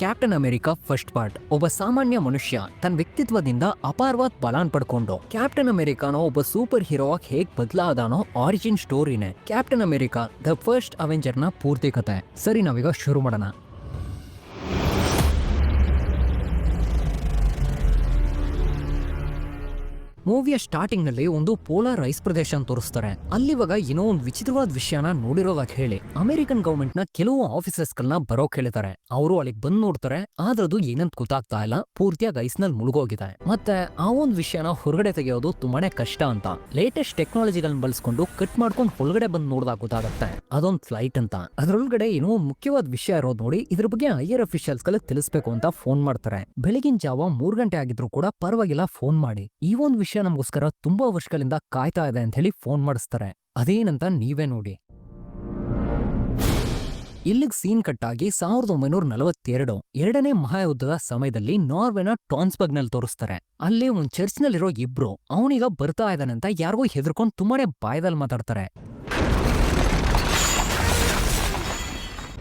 Captain America first part ಒಬ್ಬ ಸಾಮಾನ್ಯ ಮನುಷ್ಯ ತನ್ನ ವ್ಯಕ್ತಿತ್ವದಿಂದ ಅಪಾರವಾದ ಬಲಾನ್ ಪಡ್ಕೊಂಡು. ಕ್ಯಾಪ್ಟನ್ ಅಮೆರಿಕಾನೋ ಒಬ್ಬ ಸೂಪರ್ ಹೀರೋ ಆಗಿ ಹೇಗ್ ಬದಲಾದಾನೋ ಆರಿಜಿನ್ ಸ್ಟೋರಿನೇ ಕ್ಯಾಪ್ಟನ್ ಅಮೆರಿಕಾ ದ ಫಸ್ಟ್ ಅವೆಂಜರ್ನ ಪೂರ್ತಿ ಕತೆ ಸರಿ ನಾವೀಗ ಶುರು ಮಾಡೋಣ. ಮೂವಿಯ ಸ್ಟಾರ್ಟಿಂಗ್ನಲ್ಲಿ ಒಂದು ಪೋಲಾರ್ ಐಸ್ ಪ್ರದೇಶ ಅಂತ ತೋರಿಸ್ತಾರೆ. ಅಲ್ಲಿವಾಗ ಏನೋ ಒಂದು ವಿಚಿತ್ರವಾದ ವಿಷಯನ ನೋಡಿರೋದಾಗ ಹೇಳಿ ಅಮೆರಿಕನ್ ಗವರ್ಮೆಂಟ್ನ ಕೆಲವು ಆಫೀಸರ್ಸ್ ಗಳನ್ನ ಬರೋಕ್ ಹೇಳಿದ್ದಾರೆ. ಅವರು ಅಲ್ಲಿಗೆ ಬಂದ್ ನೋಡ್ತಾರೆ ಆದ್ರದು ಏನಂತ ಗೊತ್ತಾಗ್ತಾ ಇಲ್ಲ, ಪೂರ್ತಿಯಾಗಿ ಐಸ್ನಲ್ಲಿ ಮುಳುಗೋಗಿದೆ. ಮತ್ತೆ ಆ ಒಂದು ವಿಷಯನ ಹೊರಗಡೆ ತೆಗೆಯೋದು ತುಂಬಾನೇ ಕಷ್ಟ ಅಂತ. ಲೇಟೆಸ್ಟ್ ಟೆಕ್ನಾಲಜಿಗಳನ್ನ ಬಳಸ್ಕೊಂಡು ಕಟ್ ಮಾಡ್ಕೊಂಡು ಒಳಗಡೆ ಬಂದು ನೋಡಿದಾಗ ಗೊತ್ತಾಗುತ್ತೆ. ಅದೊಂದು ಫ್ಲೈಟ್ ಅಂತ. ಅದ್ರೊಳಗಡೆ ಏನೋ ಮುಖ್ಯವಾದ ವಿಷಯ ಇರೋದು ನೋಡಿ, ಇದ್ರ ಬಗ್ಗೆ ಹೈಯರ್ ಅಫಿಷಿಯಲ್ಸ್ ಗಳಿಗೆ ತಿಳಿಸ್ಬೇಕು ಅಂತ ಫೋನ್ ಮಾಡ್ತಾರೆ. ಬೆಳಗಿನ ಜಾವ ಮೂರ್ ಗಂಟೆ ಆಗಿದ್ರು ಕೂಡ ಪರವಾಗಿಲ್ಲ, ಫೋನ್ ಮಾಡಿ. ಈ ಒಂದು ವಿಷಯ ನಮಗೋಸ್ಕರ ತುಂಬಾ ವರ್ಷಗಳಿಂದ ಕಾಯ್ತಾ ಇದೆ ಅಂತ ಹೇಳಿ ಫೋನ್ ಮಾಡಿಸ್ತಾರೆ. ಅದೇನಂತ ನೀವೇ ನೋಡಿ. ಇಲ್ಲಿಗೆ ಸೀನ್ ಕಟ್ ಆಗಿ ಸಾವಿರದ ಒಂಬೈನೂರ ನಲವತ್ತೆರಡು ಎರಡನೇ ಮಹಾಯುದ್ಧದ ಸಮಯದಲ್ಲಿ ನಾರ್ವೆನ ಟಾನ್ಸ್ಬರ್ಗ್ನಲ್ಲಿ ತೋರಿಸ್ತಾರೆ. ಅಲ್ಲಿ ಒಂದ್ ಚರ್ಚ್ ನಲ್ಲಿರೋ ಇಬ್ರು, ಅವನೀಗ ಬರ್ತಾ ಇದ್ದಾನಂತ ಯಾರಿಗೋ ಹೆದರ್ಕೊಂಡು ತುಂಬಾನೇ ಬಾಯದಲ್ಲಿ ಮಾತಾಡ್ತಾರೆ.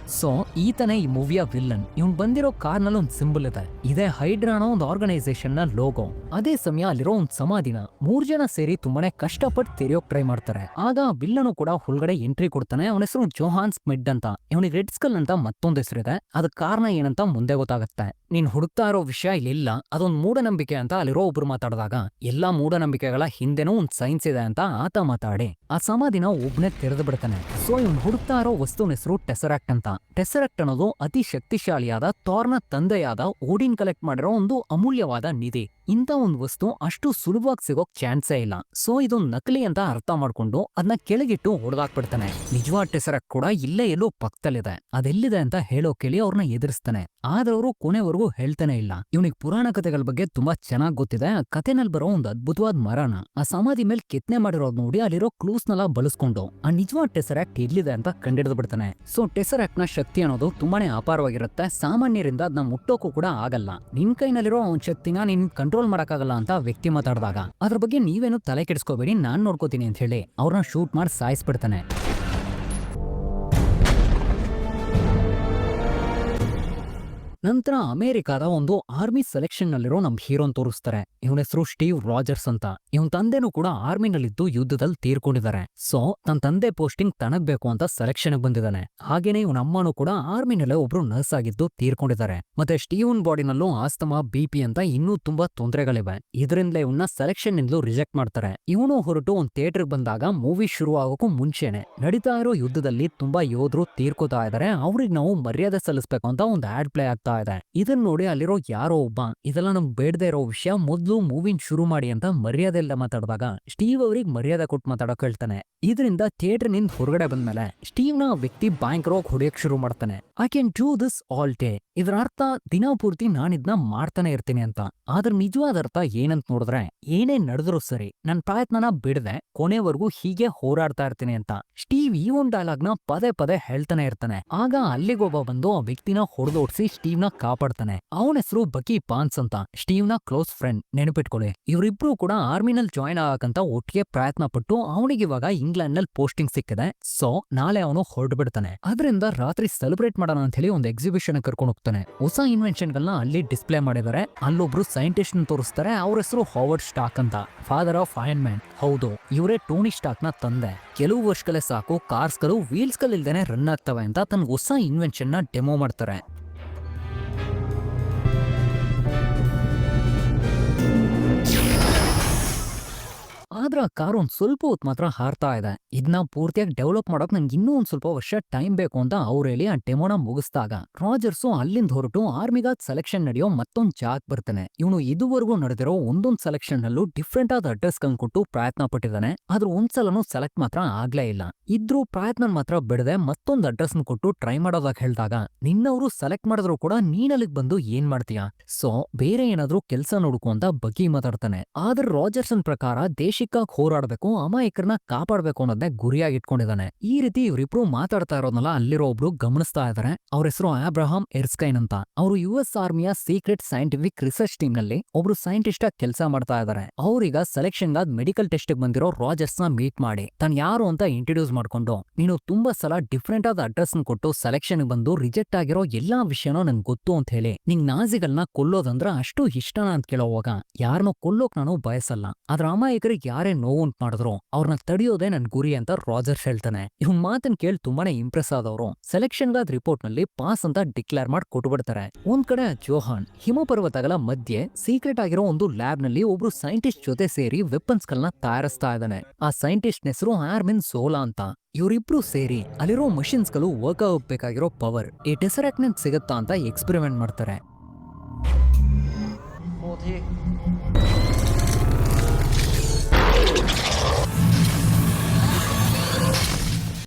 ಸೊ ಈತನೇ ಈ ಮೂವಿಯ ವಿಲ್ಲನ್ ಇವ್ನ್ ಬಂದಿರೋ ಕಾರ್ನಲ್ಲಿ ಒಂದು ಸಿಂಬಲ್ ಇದೆ. ಇದೇ ಹೈಡ್ರಾ ಅನ್ನೋ ಒಂದು ಆರ್ಗನೈಸೇಷನ್ನ ಲೋಗೋ ಅದೇ ಸಮಯ ಅಲ್ಲಿರೋ ಒಂದು ಸಮಾಧಿನ ಮೂರ್ ಜನ ಸೇರಿ ತುಂಬಾನೇ ಕಷ್ಟಪಟ್ಟು ತೆರೆಯೋಕ್ ಟ್ರೈ ಮಾಡ್ತಾರೆ. ಆಗ ವಿಲ್ಲನು ಕೂಡ ಹೊಲ್ಗಡೆ ಎಂಟ್ರಿ ಕೊಡ್ತಾನೆ. ಅವನ ಹೆಸರು ಜೋಹಾನ್ಸ್ ಮಿಡ್ ಅಂತ. ಇವನಿಗೆ ರೆಡ್ ಸ್ಕಲ್ ಅಂತ ಮತ್ತೊಂದು ಹೆಸರಿದೆ ಅದಕ್ಕೆ ಕಾರಣ ಏನಂತ ಮುಂದೆ ಗೊತ್ತಾಗುತ್ತೆ. ನೀನ್ ಹುಡುಕ್ತಾ ಇರೋ ವಿಷಯ ಇಲ್ಲಿಲ್ಲ. ಅದೊಂದು ಮೂಢನಂಬಿಕೆ ಅಂತ ಅಲ್ಲಿರೋ ಒಬ್ರು ಮಾತಾಡಿದಾಗ, ಎಲ್ಲಾ ಮೂಢನಂಬಿಕೆಗಳ ಹಿಂದೆನೂ ಒಂದು ಸೈನ್ಸ್ ಇದೆ ಅಂತ ಆತ ಮಾತಾಡಿ. ಆ ಸಮಾಧಿನ ಒಬ್ನೇ ತೆರೆದು ಬಿಡ್ತಾನೆ. ಸೊ ಇವ್ನು ಹುಡುಕ್ತಾ ಇರೋ ವಸ್ತುವಿನ ಹೆಸರು ಟೆಸರಾಕ್ಟ್ ಅಂತ. ಟೆಸರಾಕ್ಟ್ ಅನ್ನೋದು ಅತಿ ಶಕ್ತಿಶಾಲಿಯಾದ ಥಾರ್ನ ತಂದೆಯಾದ ಓಡಿನ್ ಕಲೆಕ್ಟ್ ಮಾಡಿರೋ ಒಂದು ಅಮೂಲ್ಯವಾದ ನಿಧಿ. ಇಂಥ ಒಂದು ವಸ್ತು ಅಷ್ಟು ಸುಲಭವಾಗಿ ಸಿಗೋಕ್ ಚಾನ್ಸೇ ಇಲ್ಲ. ಸೊ, ಇದು ನಕಲಿ ಅಂತ ಅರ್ಥ ಮಾಡ್ಕೊಂಡು ಅದನ್ನ ಕೆಳಗಿಟ್ಟು ಹೊಡೆದಾಕ್ಬಿಡ್ತಾನೆ. ನಿಜವಾದ ಟೆಸರಕ್ಟ್ ಕೂಡ ಇಲ್ಲೇ ಎಲ್ಲೋ ಪಕ್ಕದಲ್ಲಿದೆ ಅದೆಲ್ಲಿದೆ ಅಂತ ಹೇಳೋ ಕೇಳಿ ಅವ್ರನ್ನ ಎದುರಿಸ್ತಾನೆ. ಆದ್ರೆ ಅವರು ಕೊನೆವರೆಗೂ ಹೇಳ್ತಾನೆ ಇಲ್ಲ. ಇವನಿಗೆ ಪುರಾಣ ಕಥೆಗಳ ಬಗ್ಗೆ ತುಂಬಾ ಚೆನ್ನಾಗಿ ಗೊತ್ತಿದೆ. ಆ ಕಥೆನಲ್ಲಿ ಬರೋ ಒಂದು ಅದ್ಭುತವಾದ ಮರನ ಆ ಸಮಾಧಿ ಮೇಲೆ ಕೆತ್ತನೆ ಮಾಡಿರೋದ್ ನೋಡಿ ಅಲ್ಲಿರೋ ಕ್ಲೂಸ್ ನಲ್ಲ ಬಳಸ್ಕೊಂಡು ಆ ನಿಜವಾದ ಟೆಸರಾಕ್ಟ್ ಎಲ್ಲಿದೆ ಅಂತ ಕಂಡಿಡಿದು ಬಿಡ್ತಾನೆ. ಸೊ ಟೆಸರಾಕ್ಟ್ನ ಶಕ್ತಿ ಅನ್ನೋದು ತುಂಬಾನೇ ಅಪಾರವಾಗಿರುತ್ತೆ. ಸಾಮಾನ್ಯರಿಂದ ಅದನ್ನ ಮುಟ್ಟೋಕು ಕೂಡ ಆಗಲ್ಲ. ನಿನ್ ಕೈನಲ್ಲಿರೋ ಅವನ ಶಕ್ತಿನ ನಿನ್ ಕಂಟ್ರೋಲ್ ಮಾಡಕ್ಕಾಗಲ್ಲ ಅಂತ ವ್ಯಕ್ತಿ ಮಾತಾಡಿದಾಗ. ಅದ್ರ ಬಗ್ಗೆ ನೀವೇನು ತಲೆ ಕೆಡಿಸ್ಕೋಬೇಡಿ, ನಾನ್ ನೋಡ್ಕೋತೀನಿ ಅಂತ ಹೇಳಿ ಅವ್ರನ್ನ ಶೂಟ್ ಮಾಡಿ ಸಾಯಿಸ್ಬಿಡ್ತಾನೆ. ನಂತರ ಅಮೆರಿಕಾದ ಒಂದು ಆರ್ಮಿ ಸೆಲೆಕ್ಷನ್ ನಲ್ಲಿರೋ ನಮ್ ಹೀರೋನ್ ತೋರಿಸ್ತಾರೆ. ಇವನ ಹೆಸರು ಸ್ಟೀವ್ ರಾಜರ್ಸ್ ಅಂತ. ಇವನ್ ತಂದೆನೂ ಕೂಡ ಆರ್ಮಿನಲ್ಲಿದ್ದು ಯುದ್ಧದಲ್ಲಿ ತೀರ್ಕೊಂಡಿದ್ದಾರೆ. ಸೊ ತನ್ನ ತಂದೆ ಪೋಸ್ಟಿಂಗ್ ತನಗ್ ಬೇಕು ಅಂತ ಸೆಲೆಕ್ಷನ್ ಬಂದಿದ್ದಾನೆ. ಹಾಗೇನೆ ಇವನ ಅಮ್ಮನೂ ಕೂಡ ಆರ್ಮಿನಲ್ಲೇ ಒಬ್ರು ನರ್ಸ್ ಆಗಿದ್ದು ತೀರ್ಕೊಂಡಿದ್ದಾರೆ. ಮತ್ತೆ ಸ್ಟೀವನ್ ಬಾಡಿನಲ್ಲೂ ಆಸ್ತಮಾ ಬಿಪಿ ಅಂತ ಇನ್ನೂ ತುಂಬಾ ತೊಂದರೆಗಳಿವೆ. ಇದರಿಂದಲೇ ಇವನ್ನ ಸೆಲೆಕ್ಷನ್ ನಿಂದಲೂ ರಿಜೆಕ್ಟ್ ಮಾಡ್ತಾರೆ. ಇವನು ಹೊರಟು ಒಂದ್ ಥಿಯೇಟರ್ ಬಂದಾಗ ಮೂವಿ ಶುರು ಆಗೋಕ್ಕೂ ಮುಂಚೆನೆ. ನಡೀತಾ ಇರೋ ಯುದ್ಧದಲ್ಲಿ ತುಂಬಾ ಯೋಧರು ತೀರ್ಕೋತಾ ಇದಾರೆ. ಅವ್ರಿಗೆ ನಾವು ಮರ್ಯಾದೆ ಸಲ್ಲಿಸಬೇಕು ಅಂತ ಒಂದು ಆಡ್ ಪ್ಲೇ ಆಗ್ತಾ ಇದೆ. ಇದನ್ನ ನೋಡಿ ಅಲ್ಲಿರೋ ಯಾರೋ ಒಬ್ಬ, ಇದೆಲ್ಲ ನಮ್ಗೆ ಬೇಡದೇ ಇರೋ ವಿಷಯ ಮೊದಲು ಮೂವಿನ ಶುರು ಮಾಡಿ ಅಂತ ಮರ್ಯಾದೆ ಇಲ್ಲ ಮಾತಾಡಿದಾಗ ಸ್ಟೀವ್ ಅವ್ರಿಗೆ ಮರ್ಯಾದೆ ಕೊಟ್ಟು ಮಾತಾಡೋಕ್ ಹೇಳ್ತಾನೆ. ಇದರಿಂದ ಥಿಯೇಟರ್ನಿಂದ ಹೊರಗಡೆ ಬಂದ್ಮೇಲೆ ಸ್ಟೀವ್ನ ವ್ಯಕ್ತಿ ಭಯಂಕರವಾಗಿ ಹೊಡೆಯಕ್ ಶುರು ಮಾಡ್ತಾನೆ. I can do this all day ಇದರ ಅರ್ಥ ದಿನ ಪೂರ್ತಿ ನಾನಿದ್ನ ಮಾಡ್ತಾನೆ ಇರ್ತೀನಿ ಅಂತ. ಆದ್ರ ನಿಜವಾದ ಅರ್ಥ ಏನಂತ ನೋಡಿದ್ರೆ ಏನೇ ನಡೆದ್ರು ಸರಿ ನನ್ ಪ್ರಯತ್ನನ ಬಿಡದೆ, ಕೊನೆವರೆಗೂ ಹೀಗೆ ಹೋರಾಡ್ತಾ ಇರ್ತೀನಿ ಅಂತ. ಸ್ಟೀವ್ ಈ ಒಂದು ಡೈಲಾಗ್ನ ಪದೇ ಪದೇ ಹೇಳ್ತಾನೆ ಇರ್ತಾನೆ. ಆಗ ಅಲ್ಲಿಗೊಬ್ಬ ಬಂದು ಆ ವ್ಯಕ್ತಿನ ಹೊಡೆದೋಡ್ಸಿ ಸ್ಟೀವ್ನ ಕಾಪಾಡ್ತಾನೆ. ಅವನ ಹೆಸರು ಬಕಿ ಪಾನ್ಸ್ ಅಂತ. ಸ್ಟೀವ್ನ ಕ್ಲೋಸ್ ಫ್ರೆಂಡ್. ನೆನಪಿಟ್ಕೊಳ್ಳಿ ಇವರಿಬ್ರು ಕೂಡ ಆರ್ಮಿನಲ್ಲಿ ಜಾಯ್ನ್ ಆಗಕ್ಕಂತ ಒಟ್ಟಿಗೆ ಪ್ರಯತ್ನ ಪಟ್ಟು ಅವನಿಗೆ ಇವಾಗ ಇಂಗ್ಲೆಂಡ್ನಲ್ಲಿ ಪೋಸ್ಟಿಂಗ್ ಸಿಕ್ಕಿದೆ. ಸೊ, ನಾಳೆ ಅವನು ಹೊರಟು ಬಿಡ್ತಾನೆ ಅದರಿಂದ ರಾತ್ರಿ ಸೆಲೆಬ್ರೇಟ್ ಮಾಡೋಣ ಅಂತ ಹೇಳಿ ಒಂದು ಎಕ್ಸಿಬಿಷನ್ ಕರ್ಕೊಂಡು ಹೋಗ್ತಾನೆ. ಹೊಸ ಇನ್ವೆನ್ಷನ್ ಗಳನ್ನ ಅಲ್ಲಿ ಡಿಸ್ಪ್ಲೇ ಮಾಡಿದ್ದಾರೆ ಅಲ್ಲೊಬ್ರು ಸೈಂಟಿಸ್ಟ್ ತೋರಿಸ್ತಾರೆ. ಅವ್ರ ಹೆಸರು ಹಾವರ್ಡ್ ಸ್ಟಾಕ್ ಅಂತ. Father of Iron Man. ಹೌದು, ಇವರೇ ಟೋನಿ ಸ್ಟಾಕ್ನ ತಂದೆ. ಕೆಲವು ವರ್ಷಗಳೇ ಸಾಕು ಕಾರ್ಸ್ಗಳು ವೀಲ್ಸ್ ಗಳಿಲ್ದೇನೆ ರನ್ ಆಗ್ತವೆ ಅಂತ ತನ್ನ ಹೊಸ ಇನ್ವೆನ್ಷನ್ನ ಡೆಮೋ ಮಾಡ್ತಾರೆ. ಆದ್ರ ಆ ಕಾರ್ ಒಂದು ಸ್ವಲ್ಪ ಹೊತ್ತು ಮಾತ್ರ ಹಾರ್ತಾ ಇದೆ. ಇದನ್ನ ಪೂರ್ತಿಯಾಗಿ ಡೆವಲಪ್ ಮಾಡೋಕ್ ನಂಗೆ ಇನ್ನೂ ಒಂದು ಸ್ವಲ್ಪ ವರ್ಷ ಟೈಮ್ ಬೇಕು ಅಂತ ಅವ್ರು ಹೇಳಿ ಆ ಡೆಮೋನ ಮುಗಿಸ್ದಾಗ. ರಾಜರ್ಸು ಅಲ್ಲಿಂದ ಹೊರಟು ಆರ್ಮಿಗಾದ ಸೆಲೆಕ್ಷನ್ ನಡೆಯೋ ಮತ್ತೊಂದು ಚಾಕ್ ಬರ್ತಾನೆ. ಇವನು ಇದುವರೆಗೂ ನಡೆದಿರೋ ಒಂದೊಂದು ಸೆಲೆಕ್ಷನ್ ನಲ್ಲೂ ಡಿಫ್ರೆಂಟ್ ಆದ ಅಡ್ರೆಸ್ ಕೊಟ್ಟು ಪ್ರಯತ್ನ ಪಟ್ಟಿದ್ದಾನೆ. ಆದ್ರೆ ಒಂದ್ಸಲನೂ ಸೆಲೆಕ್ಟ್ ಮಾತ್ರ ಆಗ್ಲೇ ಇಲ್ಲ. ಇದ್ರೂ ಪ್ರಯತ್ನ ಮಾತ್ರ ಬಿಡದೆ ಮತ್ತೊಂದು ಅಡ್ರೆಸ್ ಕೊಟ್ಟು ಟ್ರೈ ಮಾಡೋದಾಗ ಹೇಳ್ದಾಗ, ನಿನ್ನವರು ಸೆಲೆಕ್ಟ್ ಮಾಡಿದ್ರು ಕೂಡ ನೀನ್ ಅಲ್ಲಿಗ್ ಬಂದು ಏನ್ ಮಾಡ್ತೀಯಾ? ಸೊ, ಬೇರೆ ಏನಾದ್ರೂ ಕೆಲಸ ನೋಡ್ಕೊ ಅಂತ ಬಗ್ಗಿ ಮಾತಾಡ್ತಾನೆ. ಆದ್ರೆ ರಾಜರ್ಸನ್ ಪ್ರಕಾರ ದೇಶಕ್ಕ ಧೈರ್ಯವಾಗಿ ಹೋರಾಡ್ಬೇಕು ಅಮಾಯಕರನ್ನ ಕಾಪಾಡಬೇಕು ಅನ್ನೋದೇ ಗುರಿಯಾಗಿ ಇಟ್ಕೊಂಡಿದ್ದಾನೆ ಈ ರೀತಿ ಇವರಿಬ್ರು ಮಾತಾಡ್ತಾ ಇರೋದ್ನಲ್ಲ ಅಲ್ಲಿರೋ ಒಬ್ರು ಗಮನಿಸ್ತಾ ಇದಾರೆ. ಅವ್ರ ಹೆಸರು ಅಬ್ರಹಾಂ ಎರ್ಸ್ಕೈನ್ ಅಂತ. ಅವರು ಯು ಎಸ್ ಆರ್ಮಿಯ ಸೀಕ್ರೆಟ್ ಸೈಂಟಿಫಿಕ್ ರಿಸರ್ಚ್ ಟೀಮ್ನಲ್ಲಿ ಒಬ್ರು ಸೈಂಟಿಸ್ಟ್ ಆಗಿ ಕೆಲಸ ಮಾಡ್ತಾ ಇದಾರೆ. ಅವ್ರೀಗ ಸೆಲೆಕ್ಷನ್ ಗಾದ ಮೆಡಿಕಲ್ ಟೆಸ್ಟ್ ಬಂದಿರೋ ರಾಜರ್ಸ್ನ ಮೀಟ್ ಮಾಡಿ. ತನ್ ಯಾರು ಅಂತ ಇಂಟ್ರೊಡ್ಯೂಸ್ ಮಾಡ್ಕೊಂಡು, ನೀನು ತುಂಬಾ ಸಲ ಡಿಫ್ರೆಂಟ್ ಆದ ಅಡ್ರೆಸ್ ಕೊಟ್ಟು ಸೆಲೆಕ್ಷನ್ ಬಂದು ರಿಜೆಕ್ಟ್ ಆಗಿರೋ ಎಲ್ಲಾ ವಿಷಯನೂ ನನ್ಗೆ ಗೊತ್ತು ಅಂತ ಹೇಳಿ, ನಿಂಗ್ ನಾಜಿಗಳನ್ನ ಕೊಲ್ಲೋದಂದ್ರ ಅಷ್ಟು ಇಷ್ಟನಾ ಅಂತ ಕೇಳೋವಾಗ ಯಾರನ್ನೋ ಕೊಲ್ಲೋಕ್ ನಾನು ಬಯಸಲ್ಲ. ಆದ್ರ ಅಮಾಯಕರಿಗೆ ಯಾರೇ ನೋವು ಉಂಟು ಮಾಡಿದ್ರು ಅವ್ರನ್ನ ತಡೆಯೋದೇ ನನ್ ಗುರಿ ಅಂತ ರಾಜರ್ಸ್ ಹೇಳ್ತಾನೆ. ಇವನ್ ಮಾತನ್ ಕೇಳಿ ತುಂಬಾನೇ ಇಂಪ್ರೆಸ್ ಆದವರು. ಸೆಲೆಕ್ಷನ್ ಗಾದ್ ರಿಪೋರ್ಟ್ನಲ್ಲಿ ಪಾಸ್ ಅಂತ ಡಿಕ್ಲೇರ್ ಮಾಡಿ ಕೊಟ್ಬಿಡ್ತಾರೆ. ಒಂದ್ ಕಡೆ ಜೋಹಾನ್, ಹಿಮಪರ್ವತಗಳ ಮಧ್ಯೆ ಸೀಕ್ರೆಟ್ ಆಗಿರೋ ಒಂದು ಲ್ಯಾಬ್ನಲ್ಲಿ ಒಬ್ರು ಸೈಂಟಿಸ್ಟ್ ಜೊತೆ ಸೇರಿ ವೆಪನ್ಸ್ ಗಳನ್ನ ತಯಾರಿಸ್ತಾ ಇದ್ದಾನೆ ಆ ಸೈಂಟಿಸ್ಟ್ ಹೆಸರು ಆರ್ಮಿನ್ ಸೋಲಾ ಅಂತ. ಇವರಿಬ್ರು ಸೇರಿ ಅಲ್ಲಿರೋ ಮಷಿನ್ಸ್ಗಳು ವರ್ಕ್ ಆಗಬೇಕಾಗಿರೋ ಪವರ್, ಈ ಡೆಸರಾಕ್ನೆಂಟ್ ಸಿಗತ್ತಾ ಅಂತ ಎಕ್ಸ್ಪೆರಿಮೆಂಟ್ ಮಾಡ್ತಾರೆ.